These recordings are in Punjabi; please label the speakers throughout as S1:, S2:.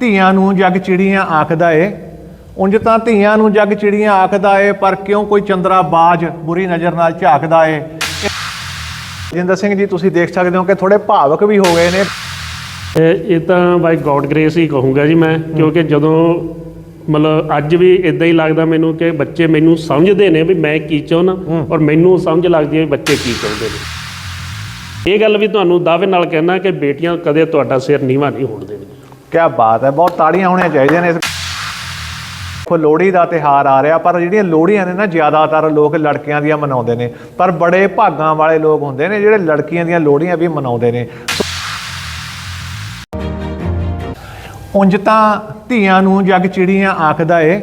S1: ਧੀਆਂ ਨੂੰ ਜੱਗ ਚਿੜੀਆਂ ਆਖਦਾ ਏ। ਉਂਝ ਤਾਂ ਧੀਆਂ ਨੂੰ ਜੱਗ ਚਿੜੀਆਂ ਆਖਦਾ ਏ ਪਰ ਕਿਉਂ ਕੋਈ ਚੰਦਰਾ ਬਾਜ ਬੁਰੀ ਨਜ਼ਰ ਨਾਲ ਝਾਕਦਾ ਏ? ਜਿੰਦਰ ਸਿੰਘ ਜੀ ਤੁਸੀਂ ਦੇਖ ਸਕਦੇ ਹੋ ਕਿ ਥੋੜੇ ਭਾਵਕ ਵੀ ਹੋ ਗਏ ਨੇ।
S2: ਇਹ ਇਹ ਤਾਂ ਬਾਈ ਗੋਡ ਗ੍ਰੇਸ ਹੀ ਕਹੂੰਗਾ ਜੀ ਮੈਂ ਕਿਉਂਕਿ ਜਦੋਂ ਮਤਲਬ ਅੱਜ ਵੀ ਇਦਾਂ ਹੀ ਲੱਗਦਾ ਮੈਨੂੰ ਕਿ ਬੱਚੇ ਮੈਨੂੰ ਸਮਝਦੇ ਨੇ ਵੀ ਮੈਂ ਕੀ ਚਾਹੁੰਦਾ ਔਰ ਮੈਨੂੰ ਸਮਝ ਲੱਗਦੀ ਹੈ ਵੀ ਬੱਚੇ ਕੀ ਚਾਹੁੰਦੇ ਨੇ। ਇਹ ਗੱਲ ਵੀ ਤੁਹਾਨੂੰ ਦਾਅਵੇ ਨਾਲ ਕਹਿਣਾ ਕਿ ਬੇਟੀਆਂ ਕਦੇ ਤੁਹਾਡਾ ਸਿਰ ਨੀਵਾ ਨਹੀਂ ਹੋਣ ਦੇਣਗੀਆਂ।
S1: ਕੀ ਬਾਤ ਹੈ, ਬਹੁਤ ਤਾੜੀਆਂ ਹੋਣੀਆਂ ਚਾਹੀਦੀਆਂ ਨੇ ਇਸ ਦੇਖੋ, ਲੋਹੜੀ ਦਾ ਤਿਹਾਰ ਆ ਰਿਹਾ, ਪਰ ਜਿਹੜੀਆਂ ਲੋਹੜੀਆਂ ਨੇ ਨਾ, ਜ਼ਿਆਦਾਤਰ ਲੋਕ ਲੜਕੀਆਂ ਦੀਆਂ ਮਨਾਉਂਦੇ ਨੇ। ਪਰ ਬੜੇ ਭਾਗਾਂ ਵਾਲੇ ਲੋਕ ਹੁੰਦੇ ਨੇ, ਜਿਹੜੇ ਲੜਕੀਆਂ ਦੀਆਂ ਲੋਹੜੀਆਂ ਵੀ ਮਨਾਉਂਦੇ ਨੇ। ਉਂਝ ਤਾਂ ਧੀਆਂ ਨੂੰ ਜੱਗ ਚਿੜੀਆਂ ਆਖਦਾ ਏ,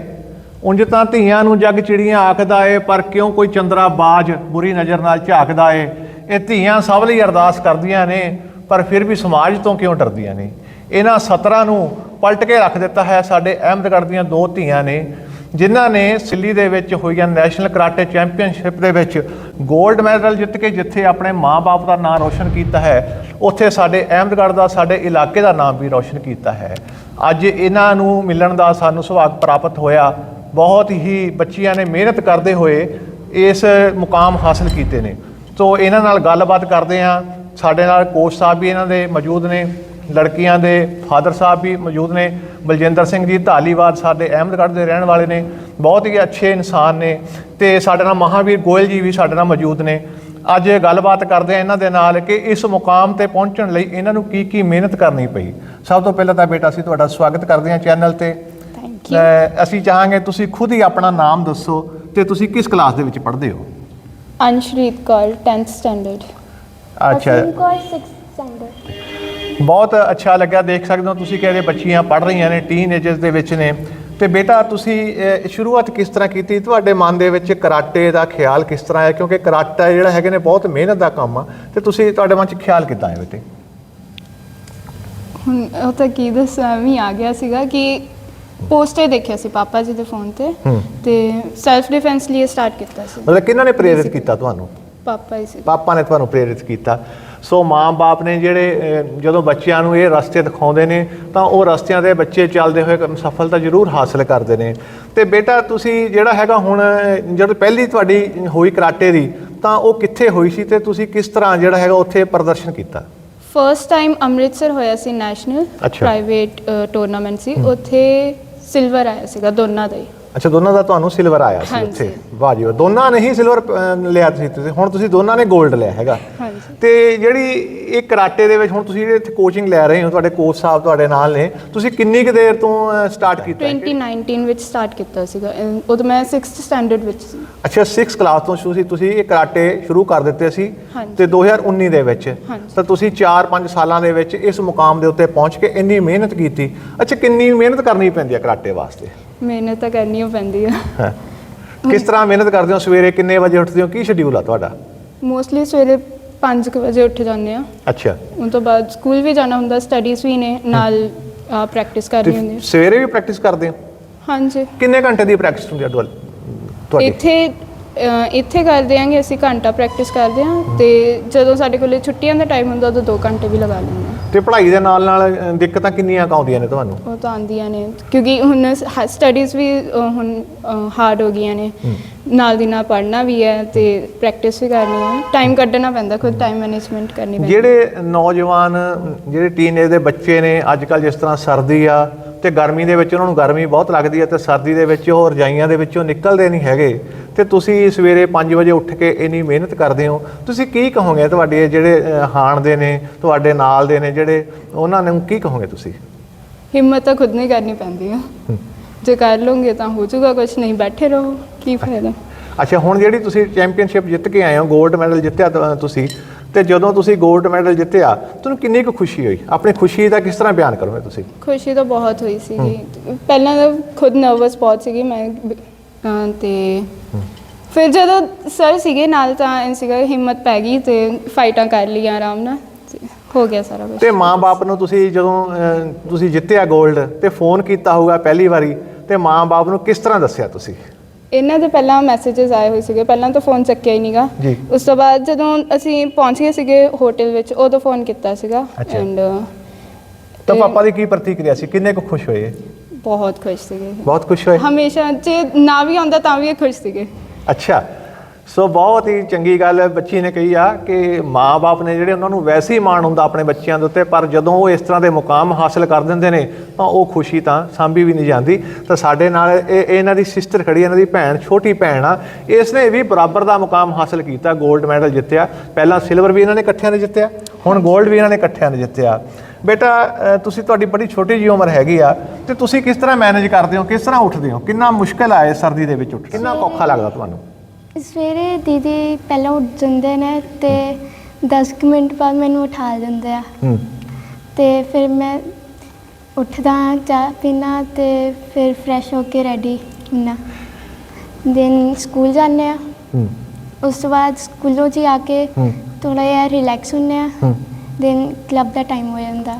S1: ਉਂਝ ਤਾਂ ਧੀਆਂ ਨੂੰ ਜੱਗ ਚਿੜੀਆਂ ਆਖਦਾ ਏ, ਪਰ ਕਿਉਂ ਕੋਈ ਚੰਦਰਾ ਬਾਜ ਬੁਰੀ ਨਜ਼ਰ ਨਾਲ ਝਾਕਦਾ ਏ? ਇਹ ਧੀਆਂ ਸਭ ਲਈ ਅਰਦਾਸ ਕਰਦੀਆਂ ਨੇ, ਪਰ ਫਿਰ ਵੀ ਸਮਾਜ ਤੋਂ ਕਿਉਂ ਡਰਦੀਆਂ ਨੇ? ਇਹਨਾਂ ਸਤਰਾਂ ਨੂੰ ਪਲਟ ਕੇ ਰੱਖ ਦਿੱਤਾ ਹੈ। ਸਾਡੇ ਅਹਿਮਦਗੜ੍ਹ ਦੀਆਂ ਦੋ ਧੀਆਂ ਨੇ, ਜਿਨ੍ਹਾਂ ਨੇ ਸਿੱਲੀ ਦੇ ਵਿੱਚ ਹੋਈਆਂ ਨੈਸ਼ਨਲ ਕਰਾਟੇ ਚੈਂਪੀਅਨਸ਼ਿਪ ਦੇ ਵਿੱਚ 골ਡ ਮੈਡਲ ਜਿੱਤ ਕੇ ਜਿੱਥੇ ਆਪਣੇ ਮਾਪੇ ਦਾ ਨਾਮ ਰੋਸ਼ਨ ਕੀਤਾ ਹੈ, ਉੱਥੇ ਸਾਡੇ ਅਹਿਮਦਗੜ੍ਹ ਦਾ, ਸਾਡੇ ਇਲਾਕੇ ਦਾ ਨਾਮ ਵੀ ਰੋਸ਼ਨ ਕੀਤਾ ਹੈ। ਅੱਜ ਇਹਨਾਂ ਨੂੰ ਮਿਲਣ ਦਾ ਸਾਨੂੰ ਸੁਭਾਗ ਪ੍ਰਾਪਤ ਹੋਇਆ। ਬਹੁਤ ਹੀ ਬੱਚੀਆਂ ਨੇ ਮਿਹਨਤ ਕਰਦੇ ਹੋਏ ਇਸ ਮੁਕਾਮ ਹਾਸਲ ਕੀਤੇ ਨੇ। ਸੋ ਇਹਨਾਂ ਨਾਲ ਗੱਲਬਾਤ ਕਰਦੇ ਹਾਂ। ਸਾਡੇ ਨਾਲ ਕੋਚ ਸਾਹਿਬ ਵੀ ਇਹਨਾਂ ਦੇ ਮੌਜੂਦ ਨੇ। ਲੜਕੀਆਂ ਦੇ ਫਾਦਰ ਸਾਹਿਬ ਵੀ ਮੌਜੂਦ ਨੇ ਬਲਜਿੰਦਰ ਸਿੰਘ ਜੀ ਧਾਲੀਵਾਲ ਸਾਡੇ ਅਹਿਮਦਗੜ੍ਹ ਦੇ ਰਹਿਣ ਵਾਲੇ ਨੇ ਬਹੁਤ ਹੀ ਅੱਛੇ ਇਨਸਾਨ ਨੇ ਤੇ ਸਾਡੇ ਨਾਲ ਮਹਾਵੀਰ ਗੋਇਲ ਜੀ ਵੀ ਸਾਡੇ ਨਾਲ ਮੌਜੂਦ ਨੇ। ਅੱਜ ਇਹ ਗੱਲਬਾਤ ਕਰਦੇ ਆ ਇਹਨਾਂ ਦੇ ਨਾਲ ਕਿ ਇਸ ਮੁਕਾਮ ਤੇ ਪਹੁੰਚਣ ਲਈ ਇਹਨਾਂ ਨੂੰ ਕੀ ਕੀ ਮਿਹਨਤ ਕਰਨੀ ਪਈ। ਸਭ ਤੋਂ ਪਹਿਲਾਂ ਤਾਂ ਬੇਟਾ ਅਸੀਂ ਤੁਹਾਡਾ ਸਵਾਗਤ ਕਰਦੇ ਹਾਂ ਚੈਨਲ ਤੇ।
S3: ਥੈਂਕ ਯੂ
S1: ਅਹ ਅਸੀਂ ਚਾਹਾਂਗੇ ਤੁਸੀਂ ਖੁਦ ਹੀ ਆਪਣਾ ਨਾਮ ਦੱਸੋ ਤੇ ਤੁਸੀਂ ਕਿਸ ਕਲਾਸ ਦੇ ਵਿੱਚ ਪੜ੍ਹਦੇ ਹੋ?
S3: ਅੰਸ਼ਰੀਤ ਕੌਰ 10th ਸਟੈਂਡਰਡ
S1: ਅੱਛਾ।
S4: ਕੌਰ 6th ਸਟੈਂਡਰਡ
S1: ਬਹੁਤ ਅੱਛਾ ਲੱਗਾ ਦੇਖ ਸਕਦੇ ਹੋ ਤੁਸੀਂ ਕਹਿੰਦੇ ਬੱਚੀਆਂ ਪੜ੍ਹ ਰਹੀਆਂ ਨੇ ਟੀਨ ਏਜਸ ਦੇ ਵਿੱਚ ਨੇ। ਤੇ ਬੇਟਾ ਤੁਸੀਂ ਸ਼ੁਰੂਆਤ ਕਿਸ ਤਰ੍ਹਾਂ ਕੀਤੀ? ਤੁਹਾਡੇ ਮਨ ਦੇ ਵਿੱਚ ਕਰਾਟੇ ਦਾ ਖਿਆਲ ਕਿਸ ਤਰ੍ਹਾਂ ਆਇਆ? ਕਿਉਂਕਿ ਕਰਾਟਾ ਜਿਹੜਾ ਹੈਗੇ ਨੇ ਬਹੁਤ ਮਿਹਨਤ ਦਾ ਕੰਮ ਆ। ਤੇ ਤੁਸੀਂ ਤੁਹਾਡੇ ਮਨ 'ਚ ਖਿਆਲ ਕਿੱਦਾਂ ਆਇਆ ਬੇਟੇ?
S3: ਹੁਣ ਉਹ ਤਾਂ ਕੀ ਦੱਸਾਂ ਵੀ ਆ ਗਿਆ ਸੀਗਾ ਕਿ ਪੋਸਟਰ ਦੇਖਿਆ ਸੀ ਪਾਪਾ ਜੀ ਦੇ ਫੋਨ ਤੇ। ਤੇ ਸੈਲਫ ਡਿਫੈਂਸ ਲਈ ਸਟਾਰਟ ਕੀਤਾ ਸੀ।
S1: ਮਤਲਬ ਕਿਹਨਾਂ ਨੇ ਪ੍ਰੇਰਿਤ ਕੀਤਾ ਤੁਹਾਨੂੰ?
S3: ਪਾਪਾ ਹੀ ਸੀ।
S1: ਪਾਪਾ ਨੇ ਤੁਹਾਨੂੰ ਪ੍ਰੇਰਿਤ ਕੀਤਾ। ਸੋ ਮਾਂ-ਬਾਪ ਨੇ ਜਿਹੜੇ ਜਦੋਂ ਬੱਚਿਆਂ ਨੂੰ ਇਹ ਰਸਤੇ ਦਿਖਾਉਂਦੇ ਨੇ ਤਾਂ ਉਹ ਰਸਤਿਆਂ ਦੇ ਬੱਚੇ ਚੱਲਦੇ ਹੋਏ ਸਫਲਤਾ ਜ਼ਰੂਰ ਹਾਸਲ ਕਰਦੇ ਨੇ। ਤੇ ਬੇਟਾ ਤੁਸੀਂ ਜਿਹੜਾ ਹੈਗਾ ਹੁਣ ਜਦੋਂ ਪਹਿਲੀ ਤੁਹਾਡੀ ਹੋਈ ਕਰਾਟੇ ਦੀ ਤਾਂ ਉਹ ਕਿੱਥੇ ਹੋਈ ਸੀ ਤੇ ਤੁਸੀਂ ਕਿਸ ਤਰ੍ਹਾਂ ਜਿਹੜਾ ਹੈਗਾ ਉੱਥੇ ਪ੍ਰਦਰਸ਼ਨ ਕੀਤਾ?
S3: ਫਰਸਟ ਟਾਈਮ ਅੰਮ੍ਰਿਤਸਰ ਹੋਇਆ ਸੀ ਨੈਸ਼ਨਲ। ਪ੍ਰਾਈਵੇਟ ਟੂਰਨਾਮੈਂਟ ਸੀ। ਉੱਥੇ ਸਿਲਵਰ ਆਇਆ ਸੀਗਾ ਦੋਨਾਂ ਦਾ ਹੀ।
S1: ਅੱਛਾ ਦੋਨਾਂ ਦਾ ਤੁਹਾਨੂੰ ਸਿਲਵਰ ਆਇਆ ਸੀ
S3: ਹਾਂਜੀ।
S1: ਉੱਥੇ ਵਾਹ ਜੀ ਵਾਹ। ਦੋਨਾਂ ਨੇ ਹੀ ਸਿਲਵਰ ਲਿਆ ਸੀ ਤੁਸੀਂ ਹੁਣ ਤੁਸੀਂ ਦੋਨਾਂ ਨੇ 골ਡ ਲਿਆ ਹੈਗਾ
S3: ਹਾਂਜੀ।
S1: ਤੇ ਜਿਹੜੀ ਇਹ ਕਰਾਟੇ ਦੇ ਵਿੱਚ ਹੁਣ ਤੁਸੀਂ ਜਿਹੜੇ ਇੱਥੇ ਕੋਚਿੰਗ ਲੈ ਰਹੇ ਹੋ ਤੁਹਾਡੇ ਕੋਚ ਸਾਹਿਬ ਤੁਹਾਡੇ ਨਾਲ ਨੇ ਤੁਸੀਂ ਕਿੰਨੀ ਕੁ ਦੇਰ ਤੋਂ ਸਟਾਰਟ ਕੀਤਾ ਹੈ
S3: 2019 ਵਿੱਚ ਸਟਾਰਟ ਕੀਤਾ ਸੀਗਾ ਉਦੋਂ ਮੈਂ 6th ਸਟੈਂਡਰਡ ਵਿੱਚ ਸੀ
S1: ਅੱਛਾ 6 ਕਲਾਸ ਤੋਂ ਤੁਸੀਂ ਤੁਸੀਂ ਇਹ ਕਰਾਟੇ ਸ਼ੁਰੂ ਕਰ ਦਿੱਤੇ ਸੀ
S3: ਹਾਂਜੀ।
S1: ਤੇ 2019 ਦੇ ਵਿੱਚ
S3: ਹਾਂਜੀ।
S1: ਤਾਂ ਤੁਸੀਂ 4-5 ਸਾਲਾਂ ਦੇ ਵਿੱਚ ਇਸ ਮੁਕਾਮ ਦੇ ਉੱਤੇ ਪਹੁੰਚ ਕੇ ਇੰਨੀ ਮਿਹਨਤ ਕੀਤੀ ਅੱਛਾ ਕਿੰਨੀ ਮਿਹਨਤ ਕਰਨੀ ਪੈਂਦੀ ਹੈ ਕਰਾਟੇ ਵਾਸਤੇ
S3: ਮਿਹਨਤ ਤਾਂ ਕਰਨੀ ਓ ਪੈਂਦੀ ਆ।
S1: ਹਾਂ। ਕਿਸ ਤਰ੍ਹਾਂ ਮਿਹਨਤ ਕਰਦੇ ਹੋ? ਸਵੇਰੇ ਕਿੰਨੇ ਵਜੇ ਉੱਠਦੇ ਹੋ? ਕੀ ਸ਼ਡਿਊਲ ਆ ਤੁਹਾਡਾ?
S3: ਮੋਸਟਲੀ ਸਵੇਰੇ 5 ਵਜੇ ਉੱਠ ਜਾਂਦੇ ਆ।
S1: ਅੱਛਾ।
S3: ਉਸ ਤੋਂ ਬਾਅਦ ਸਕੂਲ ਵੀ ਜਾਣਾ ਹੁੰਦਾ ਸਟੱਡੀਜ਼ ਵੀ ਨੇ ਨਾਲ ਪ੍ਰੈਕਟਿਸ
S1: ਤੇ
S3: ਕਰਨੀ ਹੁੰਦੀ ਹੈ।
S1: ਸਵੇਰੇ ਵੀ ਪ੍ਰੈਕਟਿਸ ਕਰਦੇ ਹੋ?
S3: ਹਾਂਜੀ।
S1: ਕਿੰਨੇ ਘੰਟੇ ਦੀ ਪ੍ਰੈਕਟਿਸ ਹੁੰਦੀ ਹੈ ਤੁਹਾਡੀ?
S3: ਇੱਥੇ ਇੱਥੇ ਕਰਦੇ ਆਂਗੇ ਅਸੀਂ ਘੰਟਾ ਪ੍ਰੈਕਟਿਸ ਕਰਦੇ ਹਾਂ ਤੇ ਜਦੋਂ ਸਾਡੇ ਕੋਲੇ ਛੁੱਟੀਆਂ ਦਾ ਟਾਈਮ ਹੁੰਦਾ ਉਦੋਂ 2 ਘੰਟੇ ਵੀ ਲਗਾ ਲੈਂਦੇ ਹਾਂ
S1: ਤੇ ਪੜ੍ਹਾਈ ਦੇ ਨਾਲ ਨਾਲ ਅ, ਦਿੱਕਤਾਂ ਕਿੰਨੀਆਂ ਕੁ ਆਉਂਦੀਆਂ ਨੇ ਤੁਹਾਨੂੰ?
S3: ਉਹ ਤਾਂ ਆਉਂਦੀਆਂ ਨੇ ਕਿਉਂਕਿ ਹੁਣ ਸਟੱਡੀਜ਼ ਵੀ ਅ, ਹੁਣ ਹਾਰਡ ਹੋ ਗਈਆਂ ਨੇ। ਨਾਲ ਦੀ ਨਾਲ ਪੜ੍ਹਨਾ ਵੀ ਹੈ ਤੇ ਪ੍ਰੈਕਟਿਸ ਵੀ ਕਰਨੀ ਹੈ। ਟਾਈਮ ਕੱਢਣਾ ਪੈਂਦਾ ਖੁਦ ਟਾਈਮ ਮੈਨੇਜਮੈਂਟ ਕਰਨੀ ਪੈਂਦੀ
S1: ਜਿਹੜੇ ਨੌਜਵਾਨ ਜਿਹੜੇ ਟੀਨੇਜ ਦੇ ਬੱਚੇ ਨੇ ਅੱਜ ਕੱਲ ਜਿਸ ਤਰ੍ਹਾਂ ਸਰਦੀ ਆ ਤੇ ਗਰਮੀ ਦੇ ਵਿੱਚ ਉਹਨਾਂ ਨੂੰ ਗਰਮੀ ਬਹੁਤ ਲੱਗਦੀ ਹੈ ਤੇ ਸਰਦੀ ਦੇ ਵਿੱਚ ਉਹ ਰਜਾਈਆਂ ਦੇ ਵਿੱਚੋਂ ਨਿਕਲਦੇ ਨਹੀਂ ਹੈਗੇ। ਤੇ ਤੁਸੀਂ ਸਵੇਰੇ 5 ਵਜੇ ਉੱਠ ਕੇ ਇੰਨੀ ਮਿਹਨਤ ਕਰਦੇ ਹੋ। ਤੁਸੀਂ ਕੀ ਕਹੋਗੇ ਤੁਹਾਡੇ ਜਿਹੜੇ ਹਾਣ ਦੇ ਨੇ ਤੁਹਾਡੇ ਨਾਲ ਦੇ ਨੇ ਜਿਹੜੇ ਉਹਨਾਂ ਨੂੰ ਕੀ ਕਹੋਗੇ ਤੁਸੀਂ?
S3: ਹਿੰਮਤ ਤਾਂ ਖੁਦ ਨਹੀਂ ਕਰਨੀ ਪੈਂਦੀ ਹੈ। ਜੇ ਕਰ ਲਓਗੇ ਤਾਂ ਹੋ ਜਾਊਗਾ ਕੁਝ ਨਹੀਂ ਬੈਠੇ ਰਹੋ ਕੀ ਫਾਇਦਾ?
S1: ਅੱਛਾ ਹੁਣ ਜਿਹੜੀ ਤੁਸੀਂ ਚੈਂਪੀਅਨਸ਼ਿਪ ਜਿੱਤ ਕੇ ਆਏ ਹੋ 골ਡ ਮੈਡਲ ਜਿੱਤਿਆ ਤੁਸੀਂ ਤੇ ਜਦੋਂ ਤੁਸੀਂ 골ਡ ਮੈਡਲ ਜਿੱਤਿਆ ਤੁਹਾਨੂੰ ਕਿੰਨੀ ਕੁ ਖੁਸ਼ੀ ਹੋਈ? ਆਪਣੀ ਖੁਸ਼ੀ ਦਾ ਕਿਸ ਤਰ੍ਹਾਂ ਬਿਆਨ ਕਰੋਗੇ ਤੁਸੀਂ?
S3: ਖੁਸ਼ੀ ਤਾਂ ਬਹੁਤ ਹੋਈ ਸੀਗੀ ਪਹਿਲਾਂ ਤਾਂ ਖੁਦ ਨਰਵਸ ਬਹੁਤ ਸੀਗੀ ਮੈਂ ਅਹ ਤੇ ਫਿਰ ਜਦੋਂ ਸਰ ਸੀਗੇ ਨਾਲ ਤਾਂ ਐਂ ਸੀਗਾ ਹਿੰਮਤ ਪੈ ਗਈ ਤੇ ਫਾਈਟਾਂ ਕਰ ਲਈਆਂ ਆਰਾਮ ਨਾਲ। ਤੇ ਹੋ ਗਿਆ ਸਾਰਾ ਕੁਝ
S1: ਤੇ ਮਾਂ-ਬਾਪ ਨੂੰ ਤੁਸੀਂ ਜਦੋਂ ਅਹ, ਤੁਸੀਂ ਜਿੱਤਿਆ 골ਡ ਤੇ ਫੋਨ ਕੀਤਾ ਹੋਊਗਾ ਪਹਿਲੀ ਵਾਰੀ ਤੇ ਮਾਂ-ਬਾਪ ਨੂੰ ਕਿਸ ਤਰ੍ਹਾਂ ਦੱਸਿਆ ਤੁਸੀਂ?
S3: ਇਹਨਾਂ ਦੇ ਪਹਿਲਾਂ ਮੈਸੇजेस ਆਏ ਹੋਏ ਸੀਗੇ ਪਹਿਲਾਂ ਤਾਂ ਫੋਨ ਚੱਕਿਆ ਹੀ ਨਹੀਂਗਾ
S1: ਜੀ।
S3: ਉਸ ਤੋਂ ਬਾਅਦ ਜਦੋਂ ਅਸੀਂ ਪਹੁੰਚ ਗਏ ਸੀਗੇ ਹੋਟਲ ਵਿੱਚ ਉਦੋਂ ਫੋਨ ਕੀਤਾ ਸੀਗਾ।
S1: ਅੱਛਾ।
S3: ਐਂਡ
S1: ਤਾਂ
S3: ਤੇ
S1: ਪਾਪਾ ਦੀ ਕੀ ਪ੍ਰਤੀਕਿਰਿਆ ਸੀ? ਕਿੰਨੇ ਕੁ ਖੁਸ਼ ਹੋਏ?
S3: ਬਹੁਤ ਖੁਸ਼ ਸੀਗੇ।
S1: ਬਹੁਤ ਖੁਸ਼ ਹੋਏ?
S3: ਹਮੇਸ਼ਾ ਜੇ ਨਾ ਵੀ ਆਉਂਦਾ ਤਾਂ ਵੀ ਇਹ ਖੁਸ਼ ਸੀਗੇ।
S1: ਅੱਛਾ। ਸੋ ਬਹੁਤ ਹੀ ਚੰਗੀ ਗੱਲ ਬੱਚੀ ਨੇ ਕਹੀ ਆ ਕਿ ਮਾਪੇ ਨੇ ਜਿਹੜੇ ਉਹਨਾਂ ਨੂੰ ਵੈਸੇ ਹੀ ਮਾਣ ਹੁੰਦਾ ਆਪਣੇ ਬੱਚਿਆਂ ਦੇ ਉੱਤੇ, ਪਰ ਜਦੋਂ ਉਹ ਇਸ ਤਰ੍ਹਾਂ ਦੇ ਮੁਕਾਮ ਹਾਸਲ ਕਰ ਦਿੰਦੇ ਨੇ, ਤਾਂ ਉਹ ਖੁਸ਼ੀ ਤਾਂ ਸਾਂਭੀ ਵੀ ਨਹੀਂ ਜਾਂਦੀ। ਤਾਂ ਸਾਡੇ ਨਾਲ ਇਹ ਇਹਨਾਂ ਦੀ ਸਿਸਟਰ ਖੜੀ ਇਹਨਾਂ ਦੀ ਭੈਣ, ਛੋਟੀ ਭੈਣ ਆ ਇਸ ਨੇ ਵੀ ਬਰਾਬਰ ਦਾ ਮੁਕਾਮ ਹਾਸਲ ਕੀਤਾ 골ਡ ਮੈਡਲ ਜਿੱਤਿਆ। ਪਹਿਲਾਂ ਸਿਲਵਰ ਵੀ ਇਹਨਾਂ ਨੇ ਇਕੱਠਿਆਂ ਨੇ ਜਿੱਤਿਆ, ਹੁਣ 골ਡ ਵੀ ਇਹਨਾਂ ਨੇ ਇਕੱਠਿਆਂ ਨੇ ਜਿੱਤਿਆ। ਬੇਟਾ ਤੁਸੀਂ ਤੁਹਾਡੀ ਬੜੀ ਛੋਟੀ ਜੀ ਉਮਰ ਹੈਗੀ ਆ, ਤੇ ਤੁਸੀਂ ਕਿਸ ਤਰ੍ਹਾਂ ਮੈਨੇਜ ਕਰਦੇ ਹੋ, ਕਿਸ ਤਰ੍ਹਾਂ ਉੱਠਦੇ ਹੋ? ਕਿੰਨਾ ਮੁਸ਼ਕਲ ਆਏ ਸਰਦੀ ਦੇ ਵਿੱਚ ਉੱਠ ਕਿੰਨਾ ਔਖਾ ਲੱਗਦਾ ਤੁਹਾਨੂੰ?
S4: ਸਵੇਰੇ ਦੀਦੀ ਪਹਿਲਾਂ ਉੱਠ ਜਾਂਦੇ ਨੇ ਤੇ 10 ਕੁ ਮਿੰਟ ਬਾਅਦ ਮੈਨੂੰ ਉਠਾ ਦਿੰਦੇ ਆ।
S1: ਹੂੰ।
S4: ਤੇ ਫਿਰ ਮੈਂ ਉੱਠਦਾ ਹਾਂ, ਚਾਹ ਪੀਣਾ ਤੇ ਫਿਰ ਫਰੈਸ਼ ਹੋ ਕੇ ਰੈਡੀ ਹੁੰਨਾ। ਦੈਨ ਸਕੂਲ ਜਾਂਦੇ ਆ।
S1: ਹੂੰ।
S4: ਉਸ ਤੋਂ ਬਾਅਦ ਸਕੂਲੋਂ ਜੀ ਆ ਕੇ
S1: ਹੂੰ।
S4: ਥੋੜਾ ਜਿਹਾ ਰਿਲੈਕਸ ਹੁੰਨੇ ਆ।
S1: ਹੂੰ।
S4: ਦੈਨ ਕਲੱਬ ਦਾ ਟਾਈਮ ਹੋ ਜਾਂਦਾ।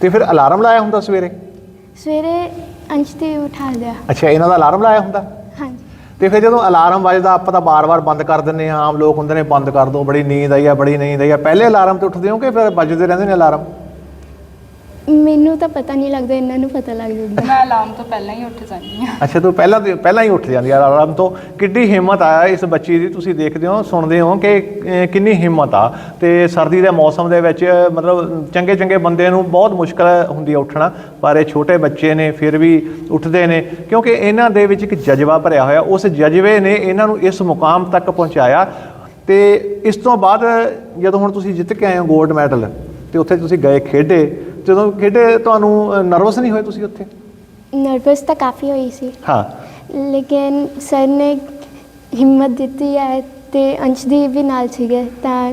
S1: ਤੇ ਫਿਰ ਅਲਾਰਮ ਲਾਇਆ ਹੁੰਦਾ ਸਵੇਰੇ?
S4: ਸਵੇਰੇ ਅੰਸ਼ ਦੀ ਉਠਾ ਦਿਆ
S1: ਅੱਛਾ ਇਹਨਾਂ ਦਾ ਅਲਾਰਮ ਲਾਇਆ ਹੁੰਦਾ? ਤੇ ਫਿਰ ਜਦੋਂ ਅਲਾਰਮ ਵੱਜਦਾ, ਆਪਾਂ ਤਾਂ ਬਾਰ-ਬਾਰ ਬੰਦ ਕਰ ਦਿੰਨੇ ਆ ਆਮ ਲੋਕ ਹੁੰਦੇ ਨੇ, ਬੰਦ ਕਰ ਦੋ। ਬੜੀ ਨੀਂਦ ਆਈ ਆ, ਬੜੀ ਨੀਂਦ ਆਈ ਆ। ਪਹਿਲੇ ਅਲਾਰਮ ਤੇ ਉੱਠਦੇ ਹੋ ਕਿ ਫਿਰ ਵੱਜਦੇ ਰਹਿੰਦੇ ਨੇ ਅਲਾਰਮ?
S4: ਮੈਨੂੰ ਤਾਂ ਪਤਾ ਨਹੀਂ ਲੱਗਦਾ ਇਹਨਾਂ ਨੂੰ ਪਤਾ ਲੱਗ ਜਾਂਦਾ।
S3: ਮੈਂ ਅਲਾਰਮ ਤੋਂ ਪਹਿਲਾਂ ਹੀ ਉੱਠ ਜਾਂਦੀ ਹਾਂ।
S1: ਅੱਛਾ ਤੂੰ ਪਹਿਲਾਂ ਤੇ- ਪਹਿਲਾਂ ਹੀ ਉੱਠ ਜਾਂਦੀ ਆ ਅਲਾਰਮ ਤੋਂ। ਕਿੱਡੀ ਹਿੰਮਤ ਆ ਇਸ ਬੱਚੀ ਦੀ ਤੁਸੀਂ ਦੇਖਦੇ ਹੋ ਸੁਣਦੇ ਹੋ ਕਿ ਅਹ, ਕਿੰਨੀ ਹਿੰਮਤ ਆ। ਤੇ ਸਰਦੀ ਦੇ ਮੌਸਮ ਦੇ ਵਿੱਚ ਮਤਲਬ ਚੰਗੇ ਚੰਗੇ ਬੰਦੇ ਨੂੰ ਬਹੁਤ ਮੁਸ਼ਕਲ ਹੁੰਦੀ ਆ ਉੱਠਣਾ ਪਰ ਇਹ ਛੋਟੇ ਬੱਚੇ ਨੇ ਫਿਰ ਵੀ ਉੱਠਦੇ ਨੇ। ਕਿਉਂਕਿ ਇਹਨਾਂ ਦੇ ਵਿੱਚ ਇੱਕ ਜਜ਼ਬਾ ਭਰਿਆ ਹੋਇਆ ਉਸ ਜਜ਼ਬੇ ਨੇ ਇਹਨਾਂ ਨੂੰ ਇਸ ਮੁਕਾਮ ਤੱਕ ਪਹੁੰਚਾਇਆ। ਤੇ ਇਸ ਤੋਂ ਬਾਅਦ ਜਦੋਂ ਹੁਣ ਤੁਸੀਂ ਜਿੱਤ ਕੇ ਆਏ ਹੋ 골ਡ ਮੈਡਲ ਤੇ ਉੱਥੇ ਤੁਸੀਂ ਗਏ ਖੇਡੇ ਜਦੋਂ ਖੇਡੇ ਤੁਹਾਨੂੰ ਨਰਵਸ ਨਹੀਂ ਹੋਏ ਤੁਸੀਂ ਉੱਥੇ?
S4: ਨਰਵਸ ਤਾਂ ਕਾਫੀ ਹੋਈ ਸੀ।
S1: ਹਾਂ।
S4: ਲੇਕਿਨ ਸਰ ਨੇ ਹਿੰਮਤ ਦਿੱਤੀ ਹੈ ਤੇ ਅੰਸ਼ ਦੀ ਵੀ ਨਾਲ ਸੀਗੇ ਤਾਂ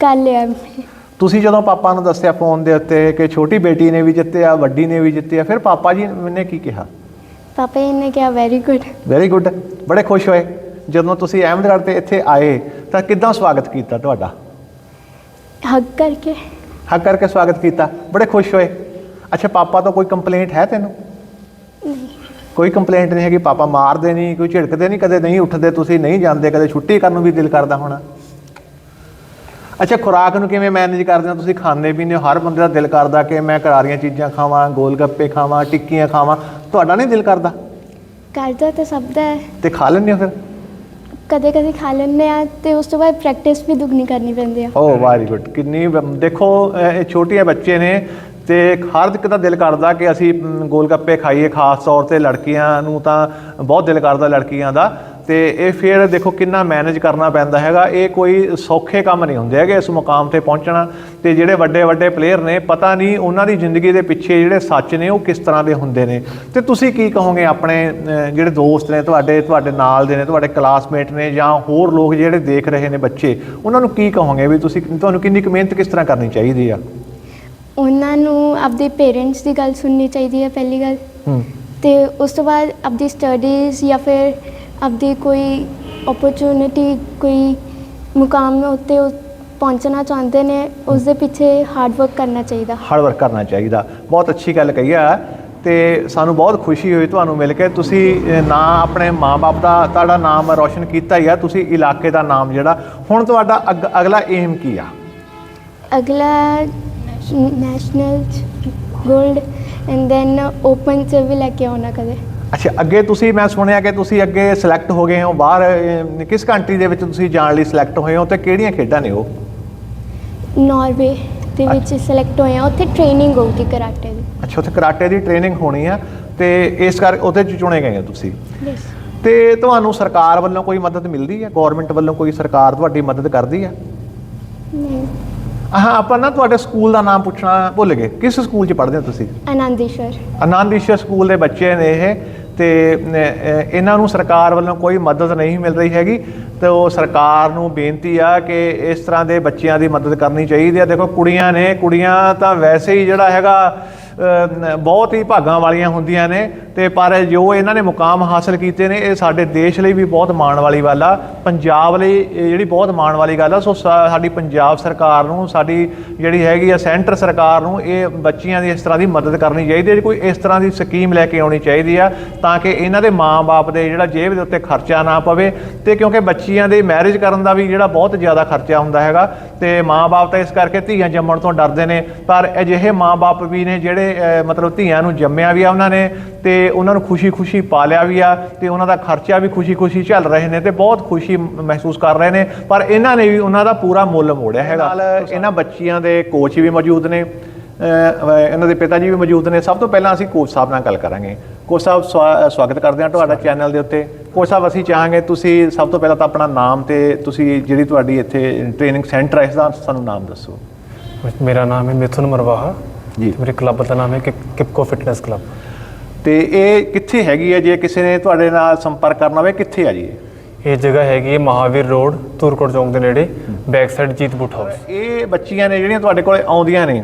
S4: ਕਰ ਲਿਆ ਮੈਂ।
S1: ਤੁਸੀਂ ਜਦੋਂ ਪਾਪਾ ਨੂੰ ਦੱਸਿਆ ਫੋਨ ਦੇ ਉੱਤੇ ਕਿ ਛੋਟੀ ਬੇਟੀ ਨੇ ਵੀ ਜਿੱਤਿਆ ਵੱਡੀ ਨੇ ਵੀ ਜਿੱਤਿਆ ਫਿਰ ਪਾਪਾ ਜੀ ਨੇ ਕੀ ਕਿਹਾ?
S4: ਪਾਪਾ ਜੀ ਨੇ ਕਿਹਾ ਵੈਰੀ ਗੁੱਡ
S1: ਵੈਰੀ ਗੁੱਡ ਬੜੇ ਖੁਸ਼ ਹੋਏ। ਜਦੋਂ ਤੁਸੀਂ ਅਹਿਮਦਗੜ੍ਹ ਤੇ ਇੱਥੇ ਆਏ ਤਾਂ ਕਿੱਦਾਂ ਸਵਾਗਤ ਕੀਤਾ ਤੁਹਾਡਾ?
S4: ਹੱਗ ਕਰਕੇ।
S1: ਹੱਕ ਕਰਕੇ ਸਵਾਗਤ ਕੀਤਾ। ਬੜੇ ਖੁਸ਼ ਹੋਏ। ਅੱਛਾ ਪਾਪਾ ਤੋਂ ਕੋਈ ਕੰਪਲੇਂਟ ਹੈ ਤੈਨੂੰ? ਕੋਈ ਕੰਪਲੇਂਟ ਨਹੀਂ ਹੈਗੀ। ਪਾਪਾ ਮਾਰਦੇ ਨਹੀਂ ਕੋਈ ਝਿੜਕਦੇ ਨਹੀਂ ਕਦੇ ਨਹੀਂ ਉੱਠਦੇ ਤੁਸੀਂ ਨਹੀਂ ਜਾਂਦੇ ਕਦੇ ਛੁੱਟੀ ਕਰਨ ਨੂੰ ਵੀ ਦਿਲ ਕਰਦਾ ਹੋਣਾ। ਅੱਛਾ ਖੁਰਾਕ ਨੂੰ ਕਿਵੇਂ ਮੈਨੇਜ ਕਰਦੇ ਹੋ? ਤੁਸੀਂ ਖਾਂਦੇ ਪੀਂਦੇ ਹੋ। ਹਰ ਬੰਦੇ ਦਾ ਦਿਲ ਕਰਦਾ ਕਿ ਮੈਂ ਕਰਾਰੀਆਂ ਚੀਜ਼ਾਂ ਖਾਵਾਂ ਗੋਲ ਗੱਪੇ ਖਾਵਾਂ ਟਿੱਕੀਆਂ ਖਾਵਾਂ। ਤੁਹਾਡਾ ਨਹੀਂ ਦਿਲ ਕਰਦਾ?
S4: ਕਰਦਾ ਤਾਂ ਸਭ ਦਾ ਹੈ।
S1: ਤੇ ਖਾ ਲੈਂਦੇ ਹੋ ਫਿਰ?
S4: ਕਦੇ ਕਦੇ ਖਾ ਲੈਂਦੇ ਆ ਤੇ ਉਸ ਤੋਂ ਬਾਅਦ ਪ੍ਰੈਕਟਿਸ ਵੀ ਦੁੱਗਣੀ ਕਰਨੀ ਪੈਂਦੀ ਆ।
S1: ਓ ਵੈਰੀ ਗੁੱਡ ਕਿੰਨੀ ਦੇਖੋ ਇਹ ਛੋਟੀਆਂ ਬੱਚੇ ਨੇ ਤੇ ਹਰ ਇੱਕ ਦਾ ਦਿਲ ਕਰਦਾ ਕਿ ਅਸੀਂ ਮ, ਗੋਲ ਗੱਪੇ ਖਾਈਏ ਖਾਸ ਤੌਰ ਤੇ ਲੜਕੀਆਂ ਨੂੰ ਤਾਂ ਬਹੁਤ ਦਿਲ ਕਰਦਾ ਲੜਕੀਆਂ ਦਾ। ਤੇ ਇਹ ਫਿਰ ਦੇਖੋ ਕਿੰਨਾ ਮੈਨੇਜ ਕਰਨਾ ਪੈਂਦਾ ਹੈਗਾ। ਇਹ ਕੋਈ ਸੌਖੇ ਕੰਮ ਨਹੀਂ ਹੁੰਦੇ ਹੈਗੇ ਇਸ ਮੁਕਾਮ ਤੇ ਪਹੁੰਚਣਾ। ਤੇ ਜਿਹੜੇ ਵੱਡੇ ਵੱਡੇ ਪਲੇਅਰ ਨੇ ਪਤਾ ਨਹੀਂ ਉਹਨਾਂ ਦੀ ਜ਼ਿੰਦਗੀ ਦੇ ਪਿੱਛੇ ਜਿਹੜੇ ਸੱਚ ਨੇ ਉਹ ਕਿਸ ਤਰ੍ਹਾਂ ਦੇ ਹੁੰਦੇ ਨੇ। ਤੇ ਤੁਸੀਂ ਕੀ ਕਹੋਗੇ ਆਪਣੇ ਜਿਹੜੇ ਦੋਸਤ ਨੇ ਤੁਹਾਡੇ ਤੁਹਾਡੇ ਨਾਲ ਦੇ ਨੇ ਤੁਹਾਡੇ ਕਲਾਸਮੇਟ ਨੇ ਜਾਂ ਹੋਰ ਲੋਕ ਜਿਹੜੇ ਦੇਖ ਰਹੇ ਨੇ ਬੱਚੇ ਉਹਨਾਂ ਨੂੰ ਕੀ ਕਹੋਗੇ ਵੀ ਤੁਸੀਂ ਤੁਹਾਨੂੰ ਕਿੰਨੀ ਕੁ ਮਿਹਨਤ ਕਿਸ ਤਰ੍ਹਾਂ ਕਰਨੀ ਚਾਹੀਦੀ ਆ?
S4: ਉਹਨਾਂ ਨੂੰ ਆਪਦੇ ਪੇਰੈਂਟਸ ਦੀ ਗੱਲ ਸੁਣਨੀ ਚਾਹੀਦੀ ਹੈ ਪਹਿਲੀ ਗੱਲ।
S1: ਹੂੰ।
S4: ਤੇ ਉਸ ਤੋਂ ਬਾਅਦ ਆਪਦੀ ਸਟੱਡੀਜ਼ ਜਾਂ ਫਿਰ ਆਪਦੀ ਕੋਈ ਓਪਰਚੁਨਿਟੀ ਕੋਈ ਮੁਕਾਮ ਉੱਤੇ ਉਹ ਪਹੁੰਚਣਾ ਚਾਹੁੰਦੇ ਨੇ ਉਸ ਦੇ ਪਿੱਛੇ ਹਾਰਡ ਵਰਕ ਕਰਨਾ ਚਾਹੀਦਾ।
S1: ਹਾਰਡ ਵਰਕ ਕਰਨਾ ਚਾਹੀਦਾ। ਬਹੁਤ ਅੱਛੀ ਗੱਲ ਕਹੀ ਆ ਤੇ ਸਾਨੂੰ ਬਹੁਤ ਖੁਸ਼ੀ ਹੋਈ ਤੁਹਾਨੂੰ ਮਿਲ ਕੇ। ਤੁਸੀਂ ਨਾ ਆਪਣੇ ਮਾਪੇ ਦਾ ਤੁਹਾਡਾ ਨਾਮ ਰੌਸ਼ਨ ਕੀਤਾ ਹੀ ਆ ਤੁਸੀਂ ਇਲਾਕੇ ਦਾ ਨਾਮ ਜਿਹੜਾ। ਹੁਣ ਤੁਹਾਡਾ ਅਗਲਾ ਏਮ ਕੀ ਆ?
S4: ਅਗਲਾ national gold and then open ਚ ਵੀ ਲੈ ਕੇ ਆਉਣਾ ਕਦੇ।
S1: ਅੱਛਾ ਅੱਗੇ ਤੁਸੀਂ ਮੈਂ ਸੁਣਿਆ ਕਿ ਤੁਸੀਂ ਅੱਗੇ ਸਿਲੈਕਟ ਹੋ ਗਏ ਹੋ ਬਾਹਰ ਕਿਸ ਕੰਟਰੀ ਦੇ ਵਿੱਚ ਤੁਸੀਂ ਜਾਣ ਲਈ ਸਿਲੈਕਟ ਹੋਏ ਹੋ ਤੇ ਕਿਹੜੀਆਂ ਖੇਡਾਂ ਨੇ ਉਹ?
S4: ਨਾਰਵੇ ਦੇ ਵਿੱਚ ਸਿਲੈਕਟ ਹੋਏ ਆ ਉੱਥੇ ਟ੍ਰੇਨਿੰਗ ਹੋਊਗੀ ਕਰਾਟੇ ਦੀ।
S1: ਅੱਛਾ ਉੱਥੇ ਕਰਾਟੇ ਦੀ ਟ੍ਰੇਨਿੰਗ ਹੋਣੀ ਆ ਤੇ ਇਸ ਕਰ ਉਹਦੇ ਚ ਚੁਣੇ ਗਏ ਹੋ ਤੁਸੀਂ?
S4: ਯੈਸ
S1: ਤੇ ਤੁਹਾਨੂੰ ਸਰਕਾਰ ਵੱਲੋਂ ਕੋਈ ਮਦਦ ਮਿਲਦੀ ਹੈ ਗਵਰਨਮੈਂਟ ਵੱਲੋਂ ਕੋਈ ਸਰਕਾਰ ਤੁਹਾਡੀ ਮਦਦ ਕਰਦੀ ਹੈ
S4: ਨਹੀਂ।
S1: ਹਾਂ ਆਪਾਂ ਨਾ ਤੁਹਾਡੇ ਸਕੂਲ ਦਾ ਨਾਮ ਪੁੱਛਣਾ ਭੁੱਲ ਗਏ। ਕਿਸ ਸਕੂਲ 'ਚ ਪੜ੍ਹਦੇ ਹੋ ਤੁਸੀਂ?
S4: ਆਨੰਦੀਸ਼ਵਰ।
S1: ਆਨੰਦ ਈਸ਼ਵਰ ਸਕੂਲ ਦੇ ਬੱਚੇ ਨੇ ਇਹ। ਤੇ ਇਹਨਾਂ ਨੂੰ ਸਰਕਾਰ ਵੱਲੋਂ ਕੋਈ ਮਦਦ ਨਹੀਂ ਮਿਲ ਰਹੀ ਹੈਗੀ। ਤੇ ਉਹ ਸਰਕਾਰ ਨੂੰ ਬੇਨਤੀ ਆ ਕਿ ਇਸ ਤਰ੍ਹਾਂ ਦੇ ਬੱਚਿਆਂ ਦੀ ਮਦਦ ਕਰਨੀ ਚਾਹੀਦੀ ਆ। ਦੇਖੋ, ਕੁੜੀਆਂ ਨੇ, ਕੁੜੀਆਂ ਤਾਂ ਵੈਸੇ ਹੀ ਜਿਹੜਾ ਹੈਗਾ ਬਹੁਤ ਹੀ ਭਾਗਾਂ ਵਾਲੀਆਂ ਹੁੰਦੀਆਂ ਨੇ। ਤੇ ਪਰ ਜੋ ਇਹਨਾਂ ਨੇ ਮੁਕਾਮ ਹਾਸਲ ਕੀਤੇ ਨੇ, ਇਹ ਸਾਡੇ ਦੇਸ਼ ਲਈ ਵੀ ਬਹੁਤ ਮਾਣ ਵਾਲੀ ਗੱਲ ਆ। ਪੰਜਾਬ ਲਈ ਜਿਹੜੀ ਬਹੁਤ ਮਾਣ ਵਾਲੀ ਗੱਲ ਆ, ਸੋ ਸਾਡੀ ਪੰਜਾਬ ਸਰਕਾਰ ਨੂੰ, ਸਾਡੀ ਜਿਹੜੀ ਹੈਗੀ ਆ ਸੈਂਟਰ ਸਰਕਾਰ ਨੂੰ ਇਹ ਬੱਚੀਆਂ ਦੀ ਇਸ ਤਰ੍ਹਾਂ ਦੀ ਮਦਦ ਕਰਨੀ ਚਾਹੀਦੀ ਹੈ ਕੋਈ ਇਸ ਤਰ੍ਹਾਂ ਦੀ ਸਕੀਮ ਲੈ ਕੇ ਆਉਣੀ ਚਾਹੀਦੀ ਆ, ਤਾਂ ਕਿ ਇਹਨਾਂ ਦੇ ਮਾਪੇ ਦੇ ਜਿਹੜਾ ਜੇਬ ਦੇ ਉੱਤੇ ਖਰਚਾ ਨਾ ਪਵੇ। ਤੇ ਕਿਉਂਕਿ ਬੱਚੀਆਂ ਦੇ ਮੈਰਿਜ ਕਰਨ ਦਾ ਵੀ ਜਿਹੜਾ ਬਹੁਤ ਜ਼ਿਆਦਾ ਖਰਚਾ ਹੁੰਦਾ ਹੈਗਾ, ਤੇ ਮਾਪੇ ਤਾਂ ਇਸ ਕਰਕੇ ਧੀਆਂ ਜੰਮਣ ਤੋਂ ਡਰਦੇ ਨੇ, ਪਰ ਅਜਿਹੇ ਮਾਪੇ ਵੀ ਨੇ ਜਿਹੜੇ ਮਤਲਬ ਧੀਆਂ ਨੂੰ ਜੰਮਿਆ ਵੀ ਆ ਉਹਨਾਂ ਨੇ ਤੇ ਉਹਨਾਂ ਨੂੰ ਖੁਸ਼ੀ-ਖੁਸ਼ੀ ਪਾਲਿਆ ਵੀ ਆ ਤੇ ਉਹਨਾਂ ਦਾ ਖਰਚਾ ਵੀ ਖੁਸ਼ੀ-ਖੁਸ਼ੀ ਚੱਲ ਰਹੇ ਨੇ ਤੇ ਬਹੁਤ ਖੁਸ਼ੀ ਮਹਿਸੂਸ ਕਰ ਰਹੇ ਨੇ। ਪਰ ਇਹਨਾਂ ਨੇ ਵੀ ਉਹਨਾਂ ਦਾ ਪੂਰਾ ਮੁੱਲ ਮੋੜਿਆ ਹੈਗਾ। ਇਹਨਾਂ ਬੱਚੀਆਂ ਦੇ ਕੋਚ ਵੀ ਮੌਜੂਦ ਨੇ ਇਹਨਾਂ ਦੇ ਪਿਤਾ ਜੀ ਵੀ ਮੌਜੂਦ ਨੇ। ਸਭ ਤੋਂ ਪਹਿਲਾਂ ਅਸੀਂ ਕੋਚ ਸਾਹਿਬ ਨਾਲ ਗੱਲ ਕਰਾਂਗੇ। ਕੋਚ ਸਾਹਿਬ ਸਵਾਗਤ ਕਰਦੇ ਹਾਂ ਤੁਹਾਡਾ ਚੈਨਲ ਦੇ ਉੱਤੇ। ਕੋਚ ਸਾਹਿਬ ਅਸੀਂ ਚਾਹਾਂਗੇ ਤੁਸੀਂ ਸਭ ਤੋਂ ਪਹਿਲਾਂ ਤਾਂ ਆਪਣਾ ਨਾਮ ਤੇ ਤੁਸੀਂ ਜਿਹੜੀ ਤੁਹਾਡੀ ਇੱਥੇ ਟ੍ਰੇਨਿੰਗ ਸੈਂਟਰ ਹੈ ਇਸ ਦਾ ਸਾਨੂੰ ਨਾਮ ਦੱਸੋ।
S5: ਮੇਰਾ ਨਾਮ ਹੈ ਮਿਥੁਨ ਮਰਵਾਹਾ।
S1: ਜੀ।
S5: ਮੇਰੇ ਕਲੱਬ ਦਾ ਨਾਮ ਹੈ ਕਿ ਕਿਪਕੋ ਫਿਟਨੈਸ ਕਲੱਬ
S1: ਤੇ ਇਹ ਕਿੱਥੇ ਹੈਗੀ ਹੈ? ਜੇ ਕਿਸੇ ਨੇ ਤੁਹਾਡੇ ਨਾਲ ਸੰਪਰਕ ਕਰਨਾ ਹੋਵੇ ਕਿੱਥੇ ਆ ਜੀ ਇਹ?
S5: ਇਹ ਜਗ੍ਹਾ ਹੈਗੀ ਹੈ ਮਹਾਵੀਰ ਰੋਡ ਧੂਰਕੋਟ ਚੌਂਕ ਦੇ ਨੇੜੇ back side Jeet Butt house
S1: ਇਹ ਬੱਚੀਆਂ ਨੇ ਜਿਹੜੀਆਂ ਤੁਹਾਡੇ ਕੋਲੇ ਆਉਂਦੀਆਂ ਨੇ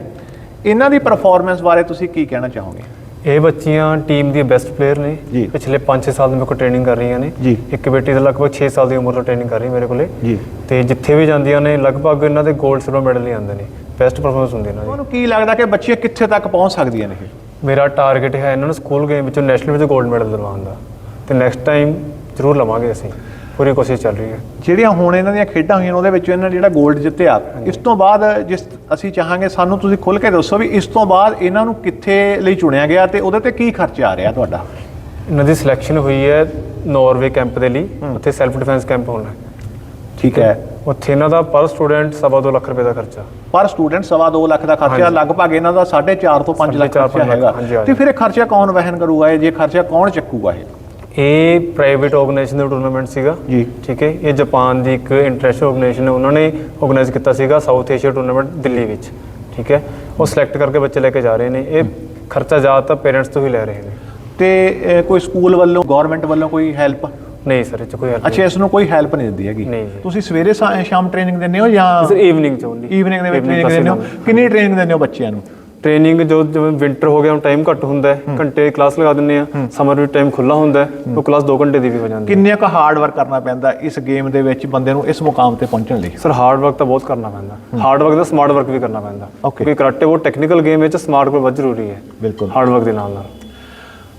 S1: ਇਹਨਾਂ ਦੀ ਪਰਫਾਰਮੈਂਸ ਬਾਰੇ ਤੁਸੀਂ ਕੀ ਕਹਿਣਾ ਚਾਹੋਗੇ?
S5: ਇਹ ਬੱਚੀਆਂ ਟੀਮ ਦੀ ਬੈਸਟ ਪਲੇਅਰ ਨੇ। ਪਿਛਲੇ 5-6 ਸਾਲ ਤੋਂ ਮੇਰੇ ਕੋਲ ਟ੍ਰੇਨਿੰਗ ਕਰ ਰਹੀਆਂ ਨੇ।
S1: ਜੀ।
S5: ਇੱਕ ਬੇਟੀ ਦਾ ਲਗਭਗ 6 ਸਾਲ ਦੀ ਉਮਰ ਤੋਂ ਟ੍ਰੇਨਿੰਗ ਕਰ ਰਹੀ ਹੈ ਮੇਰੇ ਕੋਲੇ।
S1: ਜੀ।
S5: ਤੇ ਜਿੱਥੇ ਵੀ ਜਾਂਦੀਆਂ ਨੇ ਲਗਭਗ ਇਹਨਾਂ ਦੇ 골ਡ ਸਿਲਵਰ ਮੈਡਲ ਹੀ ਆਉਂਦੇ ਨੇ। ਬੈਸਟ ਪਰਫਾਰਮੈਂਸ ਹੁੰਦੀ ਇਹਨਾਂ ਦੀ।
S1: ਤੁਹਾਨੂੰ ਕੀ ਲੱਗਦਾ ਕਿ ਬੱਚੀਆਂ ਕਿੱਥੇ ਤੱਕ ਪਹੁੰਚ ਸਕਦੀਆਂ ਨੇ ਇਹ?
S5: ਮੇਰਾ ਟਾਰਗੇਟ ਹੈ ਇਹਨਾਂ ਨੂੰ ਸਕੂਲ ਗੇਮ ਵਿੱਚੋਂ ਨੈਸ਼ਨਲ ਵਿੱਚ 골ਡ ਮੈਡਲ ਦਿਲਵਾਉਣ ਦਾ। ਤੇ ਨੈਕਸਟ ਟਾਈਮ ਜ਼ਰੂਰ ਲਵਾਂਗੇ ਅਸੀਂ। ਪੂਰੀ ਕੋਸ਼ਿਸ਼ ਚੱਲ ਰਹੀ ਹੈ।
S1: ਜਿਹੜੀਆਂ ਹੁਣ ਇਹਨਾਂ ਦੀਆਂ ਖੇਡਾਂ ਹੋਈਆਂ ਉਹਦੇ ਵਿੱਚ ਇਹਨਾਂ ਨੇ ਜਿਹੜਾ 골ਡ ਜਿੱਤਿਆ ਇਸ ਤੋਂ ਬਾਅਦ ਜਿਸ ਅਸੀਂ ਚਾਹਾਂਗੇ ਸਾਨੂੰ ਤੁਸੀਂ ਖੁੱਲ ਕੇ ਦੱਸੋ ਵੀ ਇਸ ਤੋਂ ਬਾਅਦ ਇਹਨਾਂ ਨੂੰ ਕਿੱਥੇ ਲਈ ਚੁਣਿਆ ਗਿਆ ਤੇ ਉਹਦੇ ਤੇ ਕੀ ਖਰਚਾ ਆ ਰਿਹਾ ਤੁਹਾਡਾ?
S5: ਇਹਨਾਂ ਦੀ ਸਿਲੈਕਸ਼ਨ ਹੋਈ ਹੈ ਨਾਰਵੇ ਕੈਂਪ ਦੇ ਲਈ ਉੱਥੇ ਸੈਲਫ ਡਿਫੈਂਸ ਕੈਂਪ ਹੋਣਾ।
S1: ਠੀਕ ਹੈ।
S5: ਉੱਥੇ ਇਹਨਾਂ ਦਾ ਪਰ ਸਟੂਡੈਂਟ ਸਵਾ ਦੋ ਲੱਖ ਰੁਪਏ ਦਾ ਖਰਚਾ।
S1: ਪਰ ਸਟੂਡੈਂਟ ਸਵਾ ਦੋ ਲੱਖ ਦਾ ਖਰਚਾ
S5: ਹਾਂਜੀ।
S1: ਲਗਭਗ ਇਹਨਾਂ ਦਾ 4.5 ਤੋਂ 5 ਲੱਖ
S5: ਸਾਢੇ ਚਾਰ,
S1: ਖਰਚਾ
S5: ਪੰਜ ਲੱਖ,
S1: ਹੈਗਾ।
S5: ਹਾਂਜੀ, ਹਾਂਜੀ।
S1: ਤੇ ਫਿਰ ਇਹ ਖਰਚਾ ਕੌਣ ਵਹਿਨ ਕਰੂਗਾ? ਇਹ ਜੇ ਖਰਚਾ ਕੌਣ ਚੱਕੂਗਾ ਇਹ?
S5: ਇਹ ਪ੍ਰਾਈਵੇਟ ਆਰਗੇਨਾਈਜੇਸ਼ਨ ਦਾ ਟੂਰਨਾਮੈਂਟ ਸੀਗਾ।
S1: ਜੀ।
S5: ਠੀਕ ਹੈ। ਇਹ ਜਾਪਾਨ ਦੀ ਇੱਕ ਇੰਟਰਨੈਸ਼ਨਲ ਆਰਗੇਨਾਈਜੇਸ਼ਨ ਹੈ। ਉਹਨਾਂ ਨੇ ਆਰਗੇਨਾਈਜ਼ ਕੀਤਾ ਸੀਗਾ ਸਾਊਥ ਏਸ਼ੀਆ ਟੂਰਨਾਮੈਂਟ ਦਿੱਲੀ ਵਿੱਚ। ਠੀਕ ਹੈ। ਉਹ ਸਿਲੈਕਟ ਕਰਕੇ ਬੱਚੇ ਲੈ ਕੇ ਜਾ ਰਹੇ ਨੇ। ਇਹ ਖਰਚਾ ਜ਼ਿਆਦਾਤਰ ਪੇਰੈਂਟਸ ਤੋਂ ਹੀ ਲੈ ਰਹੇ ਨੇ।
S1: ਤੇ ਅਹ, ਕੋਈ ਸਕੂਲ ਵੱਲੋਂ ਗਵਰਨਮੈਂਟ ਵੱਲੋਂ ਕੋਈ ਹੈਲਪ
S5: ਨਹੀਂ ਸਰ ਇਹ 'ਚ ਕੋਈ help
S1: ਅੱਛਾ ਇਸ ਨੂੰ ਕੋਈ ਹੈਲਪ ਨਹੀਂ ਦਿੰਦੀ ਹੈਗੀ।
S5: ਨਹੀਂ।
S1: ਤੁਸੀਂ ਸਵੇਰੇ ਸ਼ਾ- ਸ਼ਾਮ ਟ੍ਰੇਨਿੰਗ ਦਿੰਦੇ ਹੋ ਜਾਂ
S5: ਸਰ ਈਵਨਿੰਗ ਚ ਓਨਲੀ
S1: ਈਵਨਿੰਗ ਦੇ ਵਿੱਚ ਟ੍ਰੇਨਿੰਗ ਦਿੰਦੇ ਹੋ? ਕਿੰਨੀ ਟ੍ਰੇਨਿੰਗ ਦਿੰਦੇ ਹੋ ਬੱਚਿਆਂ ਨੂੰ?
S5: ਟ੍ਰੇਨਿੰਗ ਜੋ ਜਿਵੇਂ ਵਿੰਟਰ ਹੋ ਗਿਆ ਹੁਣ ਟਾਈਮ ਘੱਟ ਹੁੰਦਾ ਹੈ। ਘੰਟੇ ਕਲਾਸ ਲਗਾ ਦਿੰਦੇ ਆ ਸਮਰ ਵਿੱਚ ਟਾਈਮ ਖੁੱਲਾ ਹੁੰਦਾ ਹੈ। ਉਹ ਕਲਾਸ 2 ਘੰਟੇ ਦੀ ਵੀ ਹੋ ਜਾਂਦੀ ਹੈ।
S1: ਕਿੰਨੇ ਕੁ ਹਾਰਡ ਵਰਕ ਕਰਨਾ ਪੈਂਦਾ ਇਸ ਗੇਮ ਦੇ ਵਿੱਚ ਬੰਦੇ ਨੂੰ ਇਸ ਮੁਕਾਮ ਤੇ ਪਹੁੰਚਣ ਲਈ?
S5: ਸਰ ਹਾਰਡ ਵਰਕ ਤਾਂ ਬਹੁਤ ਕਰਨਾ ਪੈਂਦਾ। ਹਾਰਡ ਵਰਕ ਦਾ ਸਮਾਰਟ ਵਰਕ ਵੀ ਕਰਨਾ ਪੈਂਦਾ।
S1: Okay.
S5: ਕਿਉਂਕਿ ਕਰਾਟੇ ਬਹੁਤ ਟੈਕਨੀਕਲ ਗੇਮ ਹੈ ਚ ਸਮਾਰਟ ਵਰਕ ਬਹੁਤ ਜ਼ਰੂਰੀ ਹੈ।
S1: ਬਿਲਕੁਲ।
S5: ਹਾਰਡ ਵਰਕ ਦੇ ਨਾਲ ਨਾਲ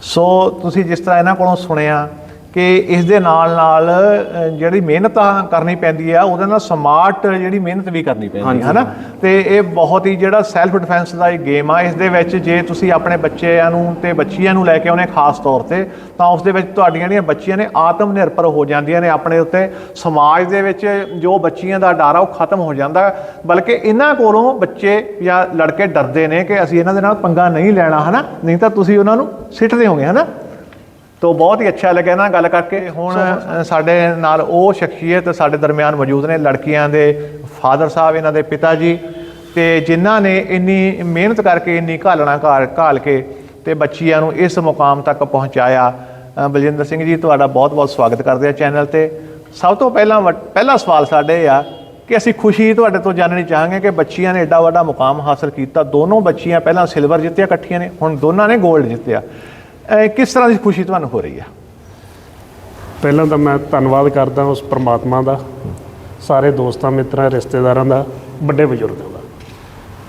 S1: ਸੋ ਤੁਸੀਂ ਜਿਸ ਤਰ੍ਹਾਂ ਇਹਨਾਂ ਕੋਲੋਂ ਸੁਣਿਆ ਕਿ ਇਸ ਦੇ ਨਾਲ ਨਾਲ ਜਿਹੜੀ ਮਿਹਨਤ ਆ ਕਰਨੀ ਪੈਂਦੀ ਆ ਉਹਦੇ ਨਾਲ ਸਮਾਰਟ ਜਿਹੜੀ ਮਿਹਨਤ ਵੀ ਕਰਨੀ ਪੈਂਦੀ ਹੈ ਨਾ ਤੇ ਇਹ ਬਹੁਤ ਹੀ ਜਿਹੜਾ ਸੈਲਫ ਡਿਫੈਂਸ ਦਾ ਇਹ ਗੇਮ ਆ। ਇਸ ਦੇ ਵਿੱਚ ਜੇ ਤੁਸੀਂ ਆਪਣੇ ਬੱਚਿਆਂ ਨੂੰ ਤੇ ਬੱਚੀਆਂ ਨੂੰ ਲੈ ਕੇ ਆਉਣੇ ਖਾਸ ਤੌਰ ਤੇ ਤਾਂ ਉਸ ਦੇ ਵਿੱਚ ਤੁਹਾਡੀਆਂ ਜਿਹੜੀਆਂ ਬੱਚੀਆਂ ਨੇ ਆਤਮ ਨਿਰਭਰ ਹੋ ਜਾਂਦੀਆਂ ਨੇ ਆਪਣੇ ਉੱਤੇ। ਸਮਾਜ ਦੇ ਵਿੱਚ ਜੋ ਬੱਚੀਆਂ ਦਾ ਡਰ ਆ ਉਹ ਖਤਮ ਹੋ ਜਾਂਦਾ। ਬਲਕਿ ਇਹਨਾਂ ਕੋਲੋਂ ਬੱਚੇ ਜਾਂ ਲੜਕੇ ਡਰਦੇ ਨੇ ਕਿ ਅਸੀਂ ਇਹਨਾਂ ਦੇ ਨਾਲ ਪੰਗਾ ਨਹੀਂ ਲੈਣਾ ਹਨਾ? ਨਹੀਂ ਤਾਂ ਤੁਸੀਂ ਉਹਨਾਂ ਨੂੰ ਸਿੱਟਦੇ ਹੋਗੇ ਹਨਾ? ਤੋ ਬਹੁਤ ਹੀ ਅੱਛਾ ਲੱਗਿਆ ਨਾ ਗੱਲ ਕਰਕੇ। ਹੁਣ ਸਾਡੇ ਨਾਲ ਉਹ ਸ਼ਖਸੀਅਤ ਸਾਡੇ ਦਰਮਿਆਨ ਮੌਜੂਦ ਨੇ ਲੜਕੀਆਂ ਦੇ ਫਾਦਰ ਸਾਹਿਬ ਇਹਨਾਂ ਦੇ ਪਿਤਾ ਜੀ। ਤੇ ਜਿਨ੍ਹਾਂ ਨੇ ਇੰਨੀ ਮਿਹਨਤ ਕਰਕੇ ਇੰਨੀ ਘਾਲਣਾ ਘਾਲ ਘਾਲ ਕੇ ਤੇ ਬੱਚੀਆਂ ਨੂੰ ਇਸ ਮੁਕਾਮ ਤੱਕ ਪਹੁੰਚਾਇਆ। ਬਲਜਿੰਦਰ ਸਿੰਘ ਜੀ ਤੁਹਾਡਾ ਬਹੁਤ-ਬਹੁਤ ਸਵਾਗਤ ਕਰਦੇ ਆ ਚੈਨਲ ਤੇ। ਸਭ ਤੋਂ ਪਹਿਲਾਂ ਪਹਿਲਾ ਸਵਾਲ ਸਾਡੇ ਆ ਕਿ ਅਸੀਂ ਖੁਸ਼ੀ ਤੁਹਾਡੇ ਤੋਂ ਜਾਣਨੀ ਚਾਹਾਂਗੇ ਕਿ ਬੱਚੀਆਂ ਨੇ ਐਡਾ ਵੱਡਾ ਮੁਕਾਮ ਹਾਸਲ ਕੀਤਾ। ਦੋਨੋਂ ਬੱਚੀਆਂ ਪਹਿਲਾਂ ਸਿਲਵਰ ਜਿੱਤਿਆ ਇਕੱਠੀਆਂ ਨੇ। ਹੁਣ ਦੋਨਾਂ ਨੇ 골ਡ ਜਿੱਤਿਆ। ਅ, ਕਿਸ ਤਰ੍ਹਾਂ ਦੀ ਖੁਸ਼ੀ ਤੁਹਾਨੂੰ ਹੋ ਰਹੀ ਹੈ?
S2: ਪਹਿਲਾਂ ਤਾਂ ਮੈਂ ਧੰਨਵਾਦ ਕਰਦਾ ਉਸ ਪ੍ਰਮਾਤਮਾ ਦਾ ਸਾਰੇ ਦੋਸਤਾਂ ਮਿੱਤਰਾਂ ਰਿਸ਼ਤੇਦਾਰਾਂ ਦਾ ਵੱਡੇ ਬਜ਼ੁਰਗਾਂ ਦਾ।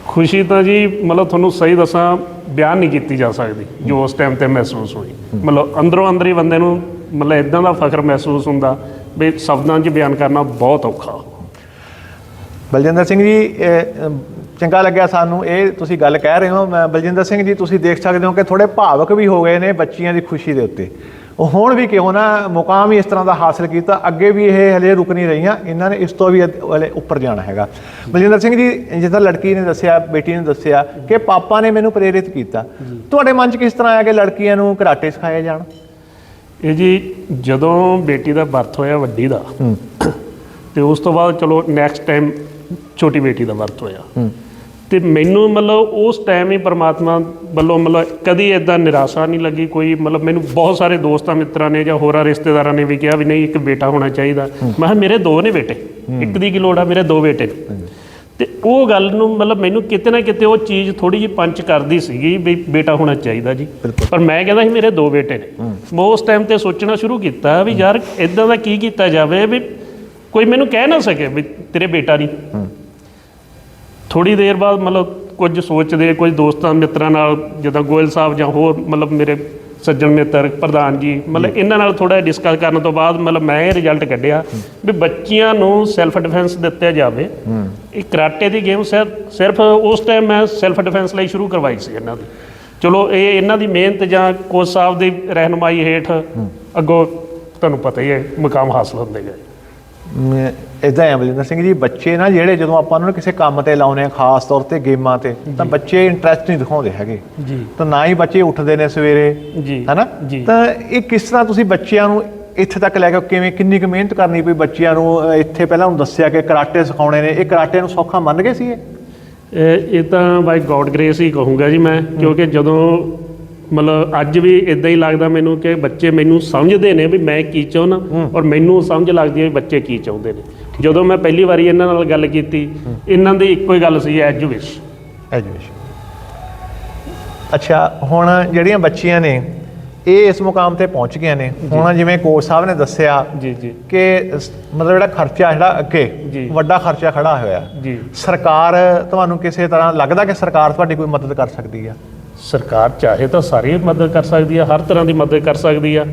S2: ਖੁਸ਼ੀ ਤਾਂ ਜੀ ਮਤਲਬ ਤੁਹਾਨੂੰ ਸਹੀ ਦੱਸਾਂ ਬਿਆਨ ਨਹੀਂ ਕੀਤੀ ਜਾ ਸਕਦੀ ਜੋ ਉਸ ਟਾਈਮ ਤੇ ਮਹਿਸੂਸ ਹੋਈ। ਮਤਲਬ ਅੰਦਰੋਂ ਅੰਦਰ ਹੀ ਬੰਦੇ ਨੂੰ ਮਤਲਬ ਇਦਾਂ ਦਾ ਫਖਰ ਮਹਿਸੂਸ ਹੁੰਦਾ ਵੀ ਸ਼ਬਦਾਂ 'ਚ ਬਿਆਨ ਕਰਨਾ ਬਹੁਤ ਔਖਾ।
S1: ਬਲਜਿੰਦਰ ਸਿੰਘ ਜੀ ਇਹ, ਅਮ, ਚੰਗਾ ਲੱਗਿਆ ਸਾਨੂੰ। ਇਹ ਤੁਸੀਂ ਗੱਲ ਕਹਿ ਰਹੇ ਹੋ। ਮੈਂ ਬਲਜਿੰਦਰ ਸਿੰਘ ਜੀ ਤੁਸੀਂ ਦੇਖ ਸਕਦੇ ਹੋ ਕਿ ਥੋੜੇ ਭਾਵਕ ਵੀ ਹੋ ਗਏ ਨੇ ਬੱਚੀਆਂ ਦੀ ਖੁਸ਼ੀ ਦੇ ਉੱਤੇ। ਉਹ ਹੁਣ ਵੀ ਕਿਉਂ ਨਾ ਮੁਕਾਮ ਹੀ ਇਸ ਤਰ੍ਹਾਂ ਦਾ ਹਾਸਲ ਕੀਤਾ। ਅੱਗੇ ਵੀ ਇਹ ਹਲੇ ਰੁਕ ਨਹੀਂ ਰਹੀਆਂ। ਇਹਨਾਂ ਨੇ ਇਸ ਤੋਂ ਵੀ ਅੱਧ- ਹਲੇ ਉੱਪਰ ਜਾਣਾ ਹੈਗਾ। ਬਲਜਿੰਦਰ ਸਿੰਘ ਜੀ ਜਿੱਦਾਂ ਲੜਕੀ ਨੇ ਦੱਸਿਆ ਬੇਟੀ ਨੇ ਦੱਸਿਆ ਕਿ ਪਾਪਾ ਨੇ ਮੈਨੂੰ ਪ੍ਰੇਰਿਤ ਕੀਤਾ। ਤੁਹਾਡੇ ਮਨ 'ਚ ਕਿਸ ਤਰ੍ਹਾਂ ਆਇਆ ਕਿ ਲੜਕੀਆਂ ਨੂੰ ਕਰਾਟੇ ਸਿਖਾਏ ਜਾਣ?
S2: ਇਹ ਜੀ ਜਦੋਂ ਬੇਟੀ ਦਾ ਬਰਥ ਹੋਇਆ ਵੱਡੀ ਦਾ ਤੇ ਉਸ ਤੋਂ ਬਾਅਦ ਚਲੋ ਨੈਕਸਟ ਟਾਈਮ ਛੋਟੀ ਬੇਟੀ ਦਾ ਬਰਥ ਹੋਇਆ। ਤੇ ਮੈਨੂੰ ਮਤਲਬ ਉਸ ਟਾਈਮ ਹੀ ਪ੍ਰਮਾਤਮਾ ਵੱਲੋਂ ਮਤਲਬ ਕਦੀ ਇਦਾਂ ਨਿਰਾਸ਼ਾ ਨਹੀਂ ਲੱਗੀ ਕੋਈ ਮਤਲਬ ਮੈਨੂੰ ਬਹੁਤ ਸਾਰੇ ਦੋਸਤਾਂ ਮਿੱਤਰਾਂ ਨੇ ਜਾਂ ਹੋਰਾਂ ਰਿਸ਼ਤੇਦਾਰਾਂ ਨੇ ਵੀ ਕਿਹਾ ਵੀ ਨਹੀਂ ਇੱਕ ਬੇਟਾ ਹੋਣਾ ਚਾਹੀਦਾ। ਮੈਂ ਕਿਹਾ ਮੇਰੇ ਦੋ ਨੇ ਬੇਟੇ। ਇੱਕ ਦੀ ਕੀ ਲੋੜ ਆ? ਮੇਰੇ ਦੋ ਬੇਟੇ ਨੇ। ਤੇ ਉਹ ਗੱਲ ਨੂੰ ਮਤਲਬ ਮੈਨੂੰ ਕਿਤੇ ਨਾ ਕਿਤੇ ਉਹ ਚੀਜ਼ ਥੋੜੀ ਜਿਹੀ ਪੰਚ ਕਰਦੀ ਸੀਗੀ ਵੀ ਬੇਟਾ ਹੋਣਾ ਚਾਹੀਦਾ ਜੀ। ਪਰ ਮੈਂ ਕਹਿੰਦਾ ਸੀ ਮੇਰੇ ਦੋ ਬੇਟੇ ਨੇ। ਮੈਂ ਉਸ ਟਾਈਮ ਤੇ ਸੋਚਣਾ ਸ਼ੁਰੂ ਕੀਤਾ ਵੀ ਯਾਰ ਇਦਾਂ ਦਾ ਕੀ ਕੀਤਾ ਜਾਵੇ ਵੀ ਕੋਈ ਮੈਨੂੰ ਕਹਿ ਨਾ ਸਕੇ ਵੀ ਤੇਰੇ ਬੇਟਾ ਨਹੀਂ। ਥੋੜੀ ਦੇਰ ਬਾਅਦ ਮਤਲਬ ਕੁਝ ਸੋਚਦੇ ਕੁਝ ਦੋਸਤਾਂ ਮਿੱਤਰਾਂ ਨਾਲ ਜਿੱਦਾਂ ਗੋਇਲ ਸਾਹਿਬ ਜਾਂ ਹੋਰ ਮਤਲਬ ਮੇਰੇ ਸੱਜਣ ਮਿੱਤਰ ਪ੍ਰਧਾਨ ਜੀ ਮਤਲਬ ਇਹਨਾਂ ਨਾਲ ਥੋੜਾ ਡਿਸਕਸ ਕਰਨ ਤੋਂ ਬਾਅਦ ਮਤਲਬ ਮੈਂ ਇਹ ਰਿਜ਼ਲਟ ਕੱਢਿਆ ਵੀ ਬੱਚੀਆਂ ਨੂੰ ਸੈਲਫ ਡਿਫੈਂਸ ਦਿੱਤਾ ਜਾਵੇ। ਇਹ ਕਰਾਟੇ ਦੀ ਗੇਮ ਸਿਰਫ ਉਸ ਟਾਈਮ ਮੈਂ ਸੈਲਫ ਡਿਫੈਂਸ ਲਈ ਸ਼ੁਰੂ ਕਰਵਾਈ ਸੀ ਇਹਨਾਂ ਦੀ। ਚਲੋ ਇਹ ਇਹਨਾਂ ਦੀ ਮਿਹਨਤ ਜਾਂ ਕੋਚ ਸਾਹਿਬ ਦੀ ਰਹਿਨਮਾਈ ਹੇਠ ਅੱਗੋਂ ਤੁਹਾਨੂੰ ਪਤਾ ਹੀ ਹੈ ਮੁਕਾਮ ਹਾਸਲ ਹੁੰਦੇ ਗਏ।
S1: ਇਦਾਂ ਹੈ ਬਲਜਿੰਦਰ ਸਿੰਘ ਜੀ ਬੱਚੇ ਨਾ ਜਿਹੜੇ ਜਦੋਂ ਆਪਾਂ ਉਹਨਾਂ ਨੂੰ ਕਿਸੇ ਕੰਮ ਤੇ ਲਾਉਨੇ ਆ ਖਾਸ ਤੌਰ ਤੇ ਗੇਮਾਂ ਤੇ ਤਾਂ ਬੱਚੇ ਇੰਟਰਸਟ ਨਹੀਂ ਦਿਖਾਉਂਦੇ ਹੈਗੇ।
S2: ਜੀ।
S1: ਤਾਂ ਨਾ ਹੀ ਬੱਚੇ ਉੱਠਦੇ ਨੇ ਸਵੇਰੇ
S2: ਜੀ
S1: ਹੈਨਾ? ਤਾਂ ਇਹ ਕਿਸ ਤਰ੍ਹਾਂ ਤੁਸੀਂ ਬੱਚਿਆਂ ਨੂੰ ਇੱਥੇ ਤੱਕ ਲੈ ਕੇ ਕਿਵੇਂ ਕਿੰਨੀ ਕੁ ਮਿਹਨਤ ਕਰਨੀ ਪਈ ਬੱਚਿਆਂ ਨੂੰ? ਇੱਥੇ ਪਹਿਲਾਂ ਉਹਨੂੰ ਦੱਸਿਆ ਕਿ ਕਰਾਟੇ ਸਿਖਾਉਣੇ ਨੇ ਇਹ ਕਰਾਟੇ ਨੂੰ ਸੌਖਾ ਮੰਨ ਗਏ ਸੀ ਇਹ?
S2: ਇਹ ਇਹ ਤਾਂ ਬਾਈ ਗੋਡ ਗ੍ਰੇਸ ਹੀ ਕਹੂੰਗਾ ਜੀ ਮੈਂ ਕਿਉਂਕਿ ਜਦੋਂ ਮਤਲਬ ਅੱਜ ਵੀ ਇਦਾਂ ਹੀ ਲੱਗਦਾ ਮੈਨੂੰ ਕਿ ਬੱਚੇ ਮੈਨੂੰ ਸਮਝਦੇ ਨੇ ਵੀ ਮੈਂ ਕੀ ਚਾਹੁੰਦਾ ਔਰ ਮੈਨੂੰ ਸਮਝ ਲੱਗਦੀ ਹੈ ਵੀ ਬੱਚੇ ਕੀ ਚਾਹੁੰਦੇ ਨੇ। ਜਦੋਂ ਮੈਂ ਪਹਿਲੀ ਵਾਰੀ ਇਹਨਾਂ ਨਾਲ ਗੱਲ ਕੀਤੀ ਇਹਨਾਂ ਦੀ ਇੱਕੋ ਹੀ ਗੱਲ ਸੀ ਐਜੂਕੇਸ਼ਨ
S1: ਐਜੂਕੇਸ਼ਨ ਅੱਛਾ ਹੁਣ ਜਿਹੜੀਆਂ ਬੱਚੀਆਂ ਨੇ ਇਹ ਇਸ ਮੁਕਾਮ ਤੇ ਪਹੁੰਚ ਗਈਆਂ ਨੇ। ਹੁਣ ਜਿਵੇਂ ਕੋਚ ਸਾਹਿਬ ਨੇ ਦੱਸਿਆ
S2: ਜੀ ਜੀ।
S1: ਕਿ ਮਤਲਬ ਜਿਹੜਾ ਖਰਚਾ ਜਿਹੜਾ ਅੱਗੇ। ਵੱਡਾ ਖਰਚਾ ਖੜਾ ਹੋਇਆ।
S2: ਜੀ।
S1: ਸਰਕਾਰ ਤੁਹਾਨੂੰ ਕਿਸੇ ਤਰ੍ਹਾਂ ਲੱਗਦਾ ਕਿ ਸਰਕਾਰ ਤੁਹਾਡੀ ਕੋਈ ਮਦਦ ਕਰ ਸਕਦੀ ਆ?
S2: ਸਰਕਾਰ ਚਾਹੇ ਤਾਂ ਸਾਰੀ ਮਦਦ ਕਰ ਸਕਦੀ ਆ ਹਰ ਤਰ੍ਹਾਂ ਦੀ ਮਦਦ ਕਰ ਸਕਦੀ ਆ।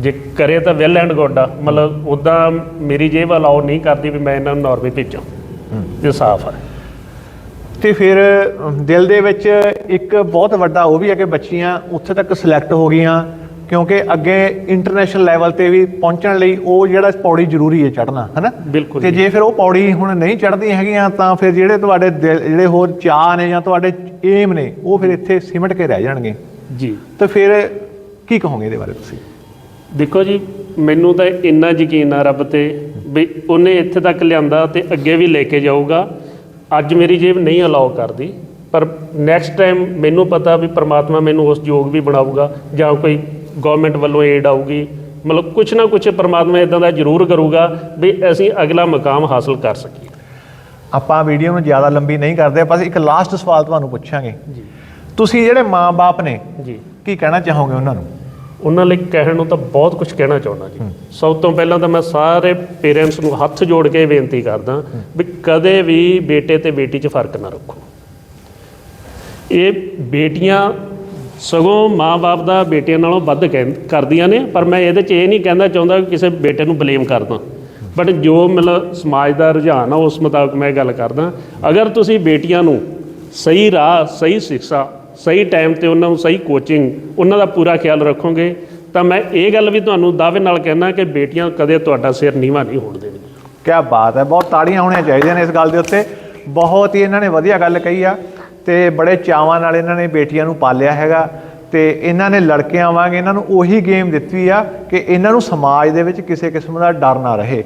S2: ਜੇ ਕਰੇ ਤਾਂ ਵੈਲ ਐਂਡ ਗੁੱਡ ਆ। ਮਤਲਬ ਉਦਾਂ ਮੇਰੀ ਜੇਬ ਅਲਾਉ ਨਹੀਂ ਕਰਦੀ ਵੀ ਮੈਂ ਇਹਨਾਂ ਨੂੰ ਨਾਰਵੇ ਭੇਜਾਂ। ਇਹ ਸਾਫ਼ ਆ।
S1: ਤੇ ਫਿਰ ਦਿਲ ਦੇ ਵਿੱਚ ਇੱਕ ਬਹੁਤ ਵੱਡਾ ਉਹ ਵੀ ਹੈ ਕਿ ਬੱਚੀਆਂ ਉੱਥੇ ਤੱਕ ਸਿਲੈਕਟ ਹੋ ਗਈਆਂ। ਕਿਉਂਕਿ ਅੱਗੇ ਇੰਟਰਨੈਸ਼ਨਲ ਲੈਵਲ ਤੇ ਵੀ ਪਹੁੰਚਣ ਲਈ ਉਹ ਜਿਹੜਾ ਪੌੜੀ ਜ਼ਰੂਰੀ ਹੈ ਚੜ੍ਹਨਾ ਹੈਨਾ?
S2: ਬਿਲਕੁਲ
S1: ਤੇ
S2: ਜੀ।
S1: ਫਿਰ ਉਹ ਪੌੜੀ ਹੁਣ ਨਹੀਂ ਚੜ੍ਹਦੀਆਂ ਹੈਗੀਆਂ ਤਾਂ ਫਿਰ ਜਿਹੜੇ ਤੁਹਾਡੇ ਜਿਹੜੇ ਹੋਰ ਚਾਹ ਨੇ ਜਾਂ ਤੁਹਾਡੇ ਏਮ ਨੇ ਉਹ ਫਿਰ ਇੱਥੇ ਸਿਮਟ ਕੇ ਰਹਿ ਜਾਣਗੇ।
S2: ਜੀ।
S1: ਤਾਂ ਫਿਰ ਕੀ ਕਹੋਗੇ ਇਹਦੇ ਬਾਰੇ ਤੁਸੀਂ?
S2: ਦੇਖੋ ਜੀ ਮੈਨੂੰ ਤਾਂ ਇੰਨਾ ਯਕੀਨ ਆ ਰੱਬ ਤੇ ਵੀ ਉਹਨੇ ਇੱਥੇ ਤੱਕ ਲਿਆਂਦਾ ਤੇ ਅੱਗੇ ਵੀ ਲੈ ਕੇ ਜਾਊਗਾ। ਅੱਜ ਮੇਰੀ ਜੇਬ ਨਹੀਂ ਅਲਾਉ ਕਰਦੀ ਪਰ ਨੈਕਸਟ ਟਾਈਮ ਮੈਨੂੰ ਪਤਾ ਵੀ ਪ੍ਰਮਾਤਮਾ ਮੈਨੂੰ ਉਸ ਯੋਗ ਵੀ ਬਣਾਊਗਾ ਜਾਂ ਕੋਈ ਗਵਰਨਮੈਂਟ ਵੱਲੋਂ ਏਡ ਆਊਗੀ ਮਤਲਬ ਕੁਝ ਨਾ ਕੁਝ ਪ੍ਰਮਾਤਮਾ ਇਦਾਂ ਦਾ ਜ਼ਰੂਰ ਕਰੂਗਾ ਵੀ ਅਸੀਂ ਅਗਲਾ ਮਕਾਮ ਹਾਸਲ ਕਰ ਸਕੀਏ।
S1: ਆਪਾਂ ਵੀਡੀਓ ਨੂੰ ਜ਼ਿਆਦਾ ਲੰਬੀ ਨਹੀਂ ਕਰਦੇ ਆਪਾਂ ਇੱਕ ਲਾਸਟ ਸਵਾਲ ਤੁਹਾਨੂੰ ਪੁੱਛਾਂਗੇ।
S2: ਜੀ।
S1: ਤੁਸੀਂ ਜਿਹੜੇ ਮਾਂ-ਬਾਪ ਨੇ
S2: ਜੀ।
S1: ਕੀ ਕਹਿਣਾ ਚਾਹੋਗੇ ਉਹਨਾਂ ਨੂੰ?
S2: ਉਹਨਾਂ ਲਈ ਕਹਿਣ ਨੂੰ ਤਾਂ ਬਹੁਤ ਕੁਝ ਕਹਿਣਾ ਚਾਹੁੰਦਾ ਜੀ। ਸਭ ਤੋਂ ਪਹਿਲਾਂ ਤਾਂ ਮੈਂ ਸਾਰੇ ਪੇਰੈਂਟਸ ਨੂੰ ਹੱਥ ਜੋੜ ਕੇ ਬੇਨਤੀ ਕਰਦਾ ਵੀ ਕਦੇ ਵੀ ਬੇਟੇ ਤੇ ਬੇਟੀ 'ਚ ਫ਼ਰਕ ਨਾ ਰੱਖੋ। ਇਹ ਬੇਟੀਆਂ ਸਗੋਂ ਮਾਂ-ਬਾਪ ਦਾ ਬੇਟਿਆਂ ਨਾਲੋਂ ਵੱਧ ਕਹਿ, ਕਰਦੀਆਂ ਨੇ, ਪਰ ਮੈਂ ਇਹਦੇ 'ਚ ਇਹ ਨਹੀਂ ਕਹਿੰਦਾ ਚਾਹੁੰਦਾ ਕਿ ਕਿਸੇ ਬੇਟੇ ਨੂੰ ਬਲੇਮ ਕਰਦਾ ਬਟ ਜੋ ਮਤਲਬ ਸਮਾਜ ਦਾ ਰੁਝਾਨ ਆ, ਉਸ ਮੁਤਾਬਕ ਮੈਂ ਗੱਲ ਕਰਦਾ। ਅਗਰ ਤੁਸੀਂ ਬੇਟੀਆਂ ਨੂੰ ਸਹੀ ਰਾਹ, ਸਹੀ ਸਿੱਖਿਆ, ਸਹੀ ਟਾਈਮ ਤੇ ਉਹਨਾਂ ਨੂੰ ਸਹੀ ਕੋਚਿੰਗ ਉਹਨਾਂ ਦਾ ਪੂਰਾ ਖਿਆਲ ਰੱਖੋਗੇ, ਤਾਂ ਮੈਂ ਇਹ ਗੱਲ ਵੀ ਤੁਹਾਨੂੰ ਦਾਅਵੇ ਨਾਲ ਕਹਿਣਾ ਕਿ ਬੇਟੀਆਂ ਕਦੇ ਤੁਹਾਡਾ ਸਿਰ ਨੀਵਾ ਨਹੀਂ ਹੋਣ ਦੇਣਗੀਆਂ।
S1: ਕਿਆ ਬਾਤ ਹੈ, ਬਹੁਤ ਤਾੜੀਆਂ ਹੋਣੀਆਂ ਚਾਹੀਦੀਆਂ ਨੇ ਇਸ ਗੱਲ ਦੇ ਉੱਤੇ। ਬਹੁਤ ਹੀ ਇਹਨਾਂ ਨੇ ਵਧੀਆ ਗੱਲ ਕਹੀ ਆ। ਤੇ ਬੜੇ ਚਾਵਾਂ ਨਾਲ ਇਹਨਾਂ ਨੇ ਬੇਟੀਆਂ ਨੂੰ ਪਾਲਿਆ ਹੈਗਾ ਤੇ ਇਹਨਾਂ ਨੇ ਲੜਕਿਆਂ ਵਾਂਗ ਇਹਨਾਂ ਨੂੰ ਉਹੀ ਗੇਮ ਦਿੱਤੀ ਆ ਕਿ ਇਹਨਾਂ ਨੂੰ ਸਮਾਜ ਦੇ ਵਿੱਚ ਕਿਸੇ ਕਿਸਮ ਦਾ ਡਰ ਨਾ ਰਹੇ।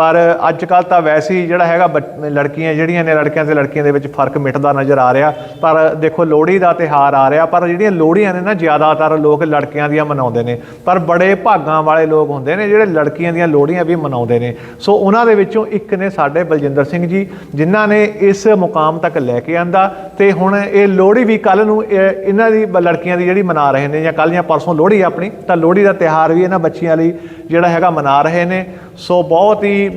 S1: ਪਰ ਅੱਜ ਕੱਲ ਤਾਂ ਵੈਸੇ ਹੀ ਜਿਹੜਾ ਹੈਗਾ ਬੱਚ- ਲੜਕੀਆਂ, ਜਿਹੜੀਆਂ ਨੇ ਲੜਕਿਆਂ ਤੇ ਲੜਕੀਆਂ ਦੇ ਵਿੱਚ ਫ਼ਰਕ ਮਿਟਦਾ ਨਜ਼ਰ ਆ ਰਿਹਾ। ਪਰ ਦੇਖੋ, ਲੋਹੜੀ ਦਾ ਤਿਹਾਰ ਆ ਰਿਹਾ, ਪਰ ਜਿਹੜੀਆਂ ਲੋਹੜੀਆਂ ਨੇ ਨਾ, ਜ਼ਿਆਦਾਤਰ ਲੋਕ ਲੜਕਿਆਂ ਦੀਆਂ ਮਨਾਉਂਦੇ ਨੇ। ਪਰ ਬੜੇ ਭਾਗਾਂ ਵਾਲੇ ਲੋਕ ਹੁੰਦੇ ਨੇ, ਜਿਹੜੇ ਲੜਕੀਆਂ ਦੀਆਂ ਲੋਹੜੀਆਂ ਵੀ ਮਨਾਉਂਦੇ ਨੇ। ਸੋ ਉਹਨਾਂ ਦੇ ਵਿੱਚੋਂ ਇੱਕ ਨੇ ਸਾਡੇ ਬਲਜਿੰਦਰ ਸਿੰਘ ਜੀ, ਜਿਨ੍ਹਾਂ ਨੇ ਇਸ ਮੁਕਾਮ ਤੱਕ ਲੈ ਕੇ ਆਂਦਾ। ਤੇ ਹੁਣ ਇਹ ਲੋਹੜੀ ਵੀ ਕੱਲ ਨੂੰ, ਇਹ- ਇਹਨਾਂ ਦੀ ਬ- ਲੜਕੀਆਂ ਦੀ ਜਿਹੜੀ ਮਨਾ ਰਹੇ ਨੇ, ਜਾਂ ਕੱਲ ਜਾਂ ਪਰਸੋਂ ਲੋਹੜੀ ਆਪਣੀ, ਤਾਂ ਲੋਹੜੀ ਦਾ ਤਿਹਾਰ ਵੀ ਇਹਨਾਂ ਬੱਚੀਆਂ ਲਈ ਜਿਹੜਾ ਹੈਗਾ ਮਨਾ ਰਹੇ ਨੇ। ਸੋ ਬਹੁਤ ਹੀ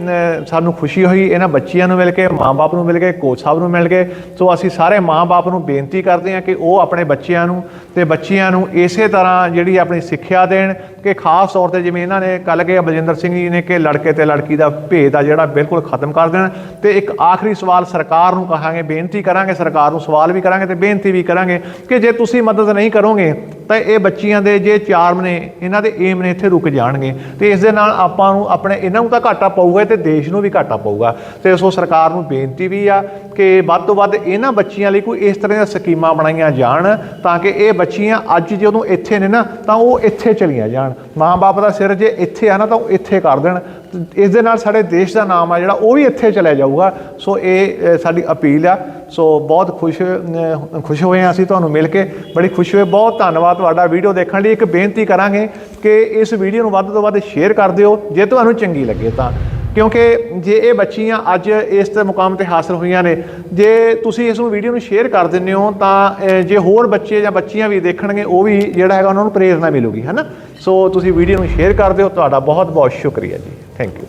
S1: ਸਾਨੂੰ ਖੁਸ਼ੀ ਹੋਈ ਇਹਨਾਂ ਬੱਚਿਆਂ ਨੂੰ ਮਿਲ ਕੇ, ਮਾਂ-ਬਾਪ ਨੂੰ ਮਿਲ ਕੇ ਕੋਚ ਸਾਹਿਬ ਨੂੰ ਮਿਲ ਕੇ। ਸੋ ਅਸੀਂ ਸਾਰੇ ਮਾਂ-ਬਾਪ ਨੂੰ ਬੇਨਤੀ ਕਰਦੇ ਹਾਂ ਕਿ ਉਹ ਆਪਣੇ ਬੱਚਿਆਂ ਨੂੰ ਤੇ ਬੱਚਿਆਂ ਨੂੰ ਇਸੇ ਤਰ੍ਹਾਂ ਜਿਹੜੀ ਆਪਣੀ ਸਿੱਖਿਆ ਦੇਣ ਕਿ ਖਾਸ ਤੌਰ ਤੇ ਜਿਵੇਂ ਇਹਨਾਂ ਨੇ ਕੱਲ ਕੇ ਬਲਜਿੰਦਰ ਸਿੰਘ ਜੀ ਨੇ ਕਿ ਲੜਕੇ ਤੇ ਲੜਕੀ ਦਾ ਭੇਦ ਆ ਜਿਹੜਾ ਬਿਲਕੁਲ ਖਤਮ ਕਰ ਦੇਣ। ਤੇ ਇੱਕ ਆਖਰੀ ਸਵਾਲ ਸਰਕਾਰ ਨੂੰ ਕਹਾਂਗੇ, ਬੇਨਤੀ ਕਰਾਂਗੇ, ਸਰਕਾਰ ਨੂੰ ਸਵਾਲ ਵੀ ਕਰਾਂਗੇ ਤੇ ਬੇਨਤੀ ਵੀ ਕਰਾਂਗੇ ਕਿ ਜੇ ਤੁਸੀਂ ਮਦਦ ਨਹੀਂ ਕਰੋਗੇ, ਤਾਂ ਇਹ ਬੱਚੀਆਂ ਦੇ ਜੇ ਚਾਰਮ ਨੇ, ਇਹਨਾਂ ਦੇ ਏਮ ਨੇ ਇੱਥੇ ਰੁਕ ਜਾਣਗੇ। ਤੇ ਇਸ ਦੇ ਨਾਲ ਆਪਾਂ ਨੂੰ ਆਪਣੇ ਇਹਨਾਂ ਨੂੰ ਤਾਂ ਘਾਟਾ ਪਊਗਾ ਤੇ ਦੇਸ਼ ਨੂੰ ਵੀ ਘਾਟਾ ਪਊਗਾ। ਤੇ ਸੋ ਸਰਕਾਰ ਨੂੰ ਬੇਨਤੀ ਵੀ ਆ ਕਿ ਵੱਧ ਤੋਂ ਵੱਧ ਇਹਨਾਂ ਬੱਚੀਆਂ ਲਈ ਕੋਈ ਇਸ ਤਰ੍ਹਾਂ ਦੀਆਂ ਸਕੀਮਾਂ ਬਣਾਈਆਂ ਜਾਣ ਤਾਂ ਕਿ ਇਹ ਬੱਚੀਆਂ ਅੱਜ ਜਦੋਂ ਇੱਥੇ ਨੇ ਨਾ ਤਾਂ ਉਹ ਇੱਥੇ ਚਲੀਆਂ ਜਾਣ। ਮਾਂ-ਬਾਪ ਦਾ ਸਿਰ ਜੇ ਇੱਥੇ ਆ ਨਾ ਤਾਂ ਉਹ ਇੱਥੇ ਕਰ ਦੇਣ। ਇਸ ਦੇ ਨਾਲ ਸਾਡੇ ਦੇਸ਼ ਦਾ ਨਾਮ ਆ ਜਿਹੜਾ, ਉਹ ਵੀ ਇੱਥੇ ਚਲਿਆ ਜਾਊਗਾ। ਸੋ ਇਹ ਸਾਡੀ ਅਪੀਲ ਆ। ਸੋ ਬਹੁਤ ਖੁਸ਼ ਖੁਸ਼ ਹੋਏ ਹਾਂ ਅਸੀਂ ਤੁਹਾਨੂੰ ਮਿਲ ਕੇ। ਬੜੀ ਖੁਸ਼ੀ ਹੋਈ ਬਹੁਤ ਧੰਨਵਾਦ ਤੁਹਾਡਾ ਵੀਡੀਓ ਦੇਖਣ ਲਈ। ਇੱਕ ਬੇਨਤੀ ਕਰਾਂਗੇ ਕਿ ਇਸ ਵੀਡੀਓ ਨੂੰ ਵੱਧ ਤੋਂ ਵੱਧ ਸ਼ੇਅਰ ਕਰ ਦਿਓ, ਜੇ ਤੁਹਾਨੂੰ ਚੰਗੀ ਲੱਗੇ ਤਾਂ। ਕਿਉਂਕਿ ਜੇ ਇਹ ਬੱਚੀਆਂ ਅੱਜ ਇਸ ਤੇ ਮੁਕਾਮ ਤੇ ਹਾਸਲ ਹੋਈਆਂ ਨੇ, ਜੇ ਤੁਸੀਂ ਇਸ ਨੂੰ ਵੀਡੀਓ ਨੂੰ ਸ਼ੇਅਰ ਕਰ ਦਿੰਦੇ ਹੋ, ਤਾਂ ਜੇ ਹੋਰ ਬੱਚੇ ਜਾਂ ਬੱਚੀਆਂ ਵੀ ਦੇਖਣਗੇ, ਉਹ ਵੀ ਜਿਹੜਾ ਹੈਗਾ ਉਹਨਾਂ ਨੂੰ ਪ੍ਰੇਰਣਾ ਮਿਲੂਗੀ ਹੈ ਨਾ ਸੋ ਤੁਸੀਂ ਵੀਡੀਓ ਨੂੰ ਸ਼ੇਅਰ ਕਰ ਦਿਓ, ਤੁਹਾਡਾ ਬਹੁਤ ਬਹੁਤ ਸ਼ੁਕਰੀਆ ਜੀ। Thank you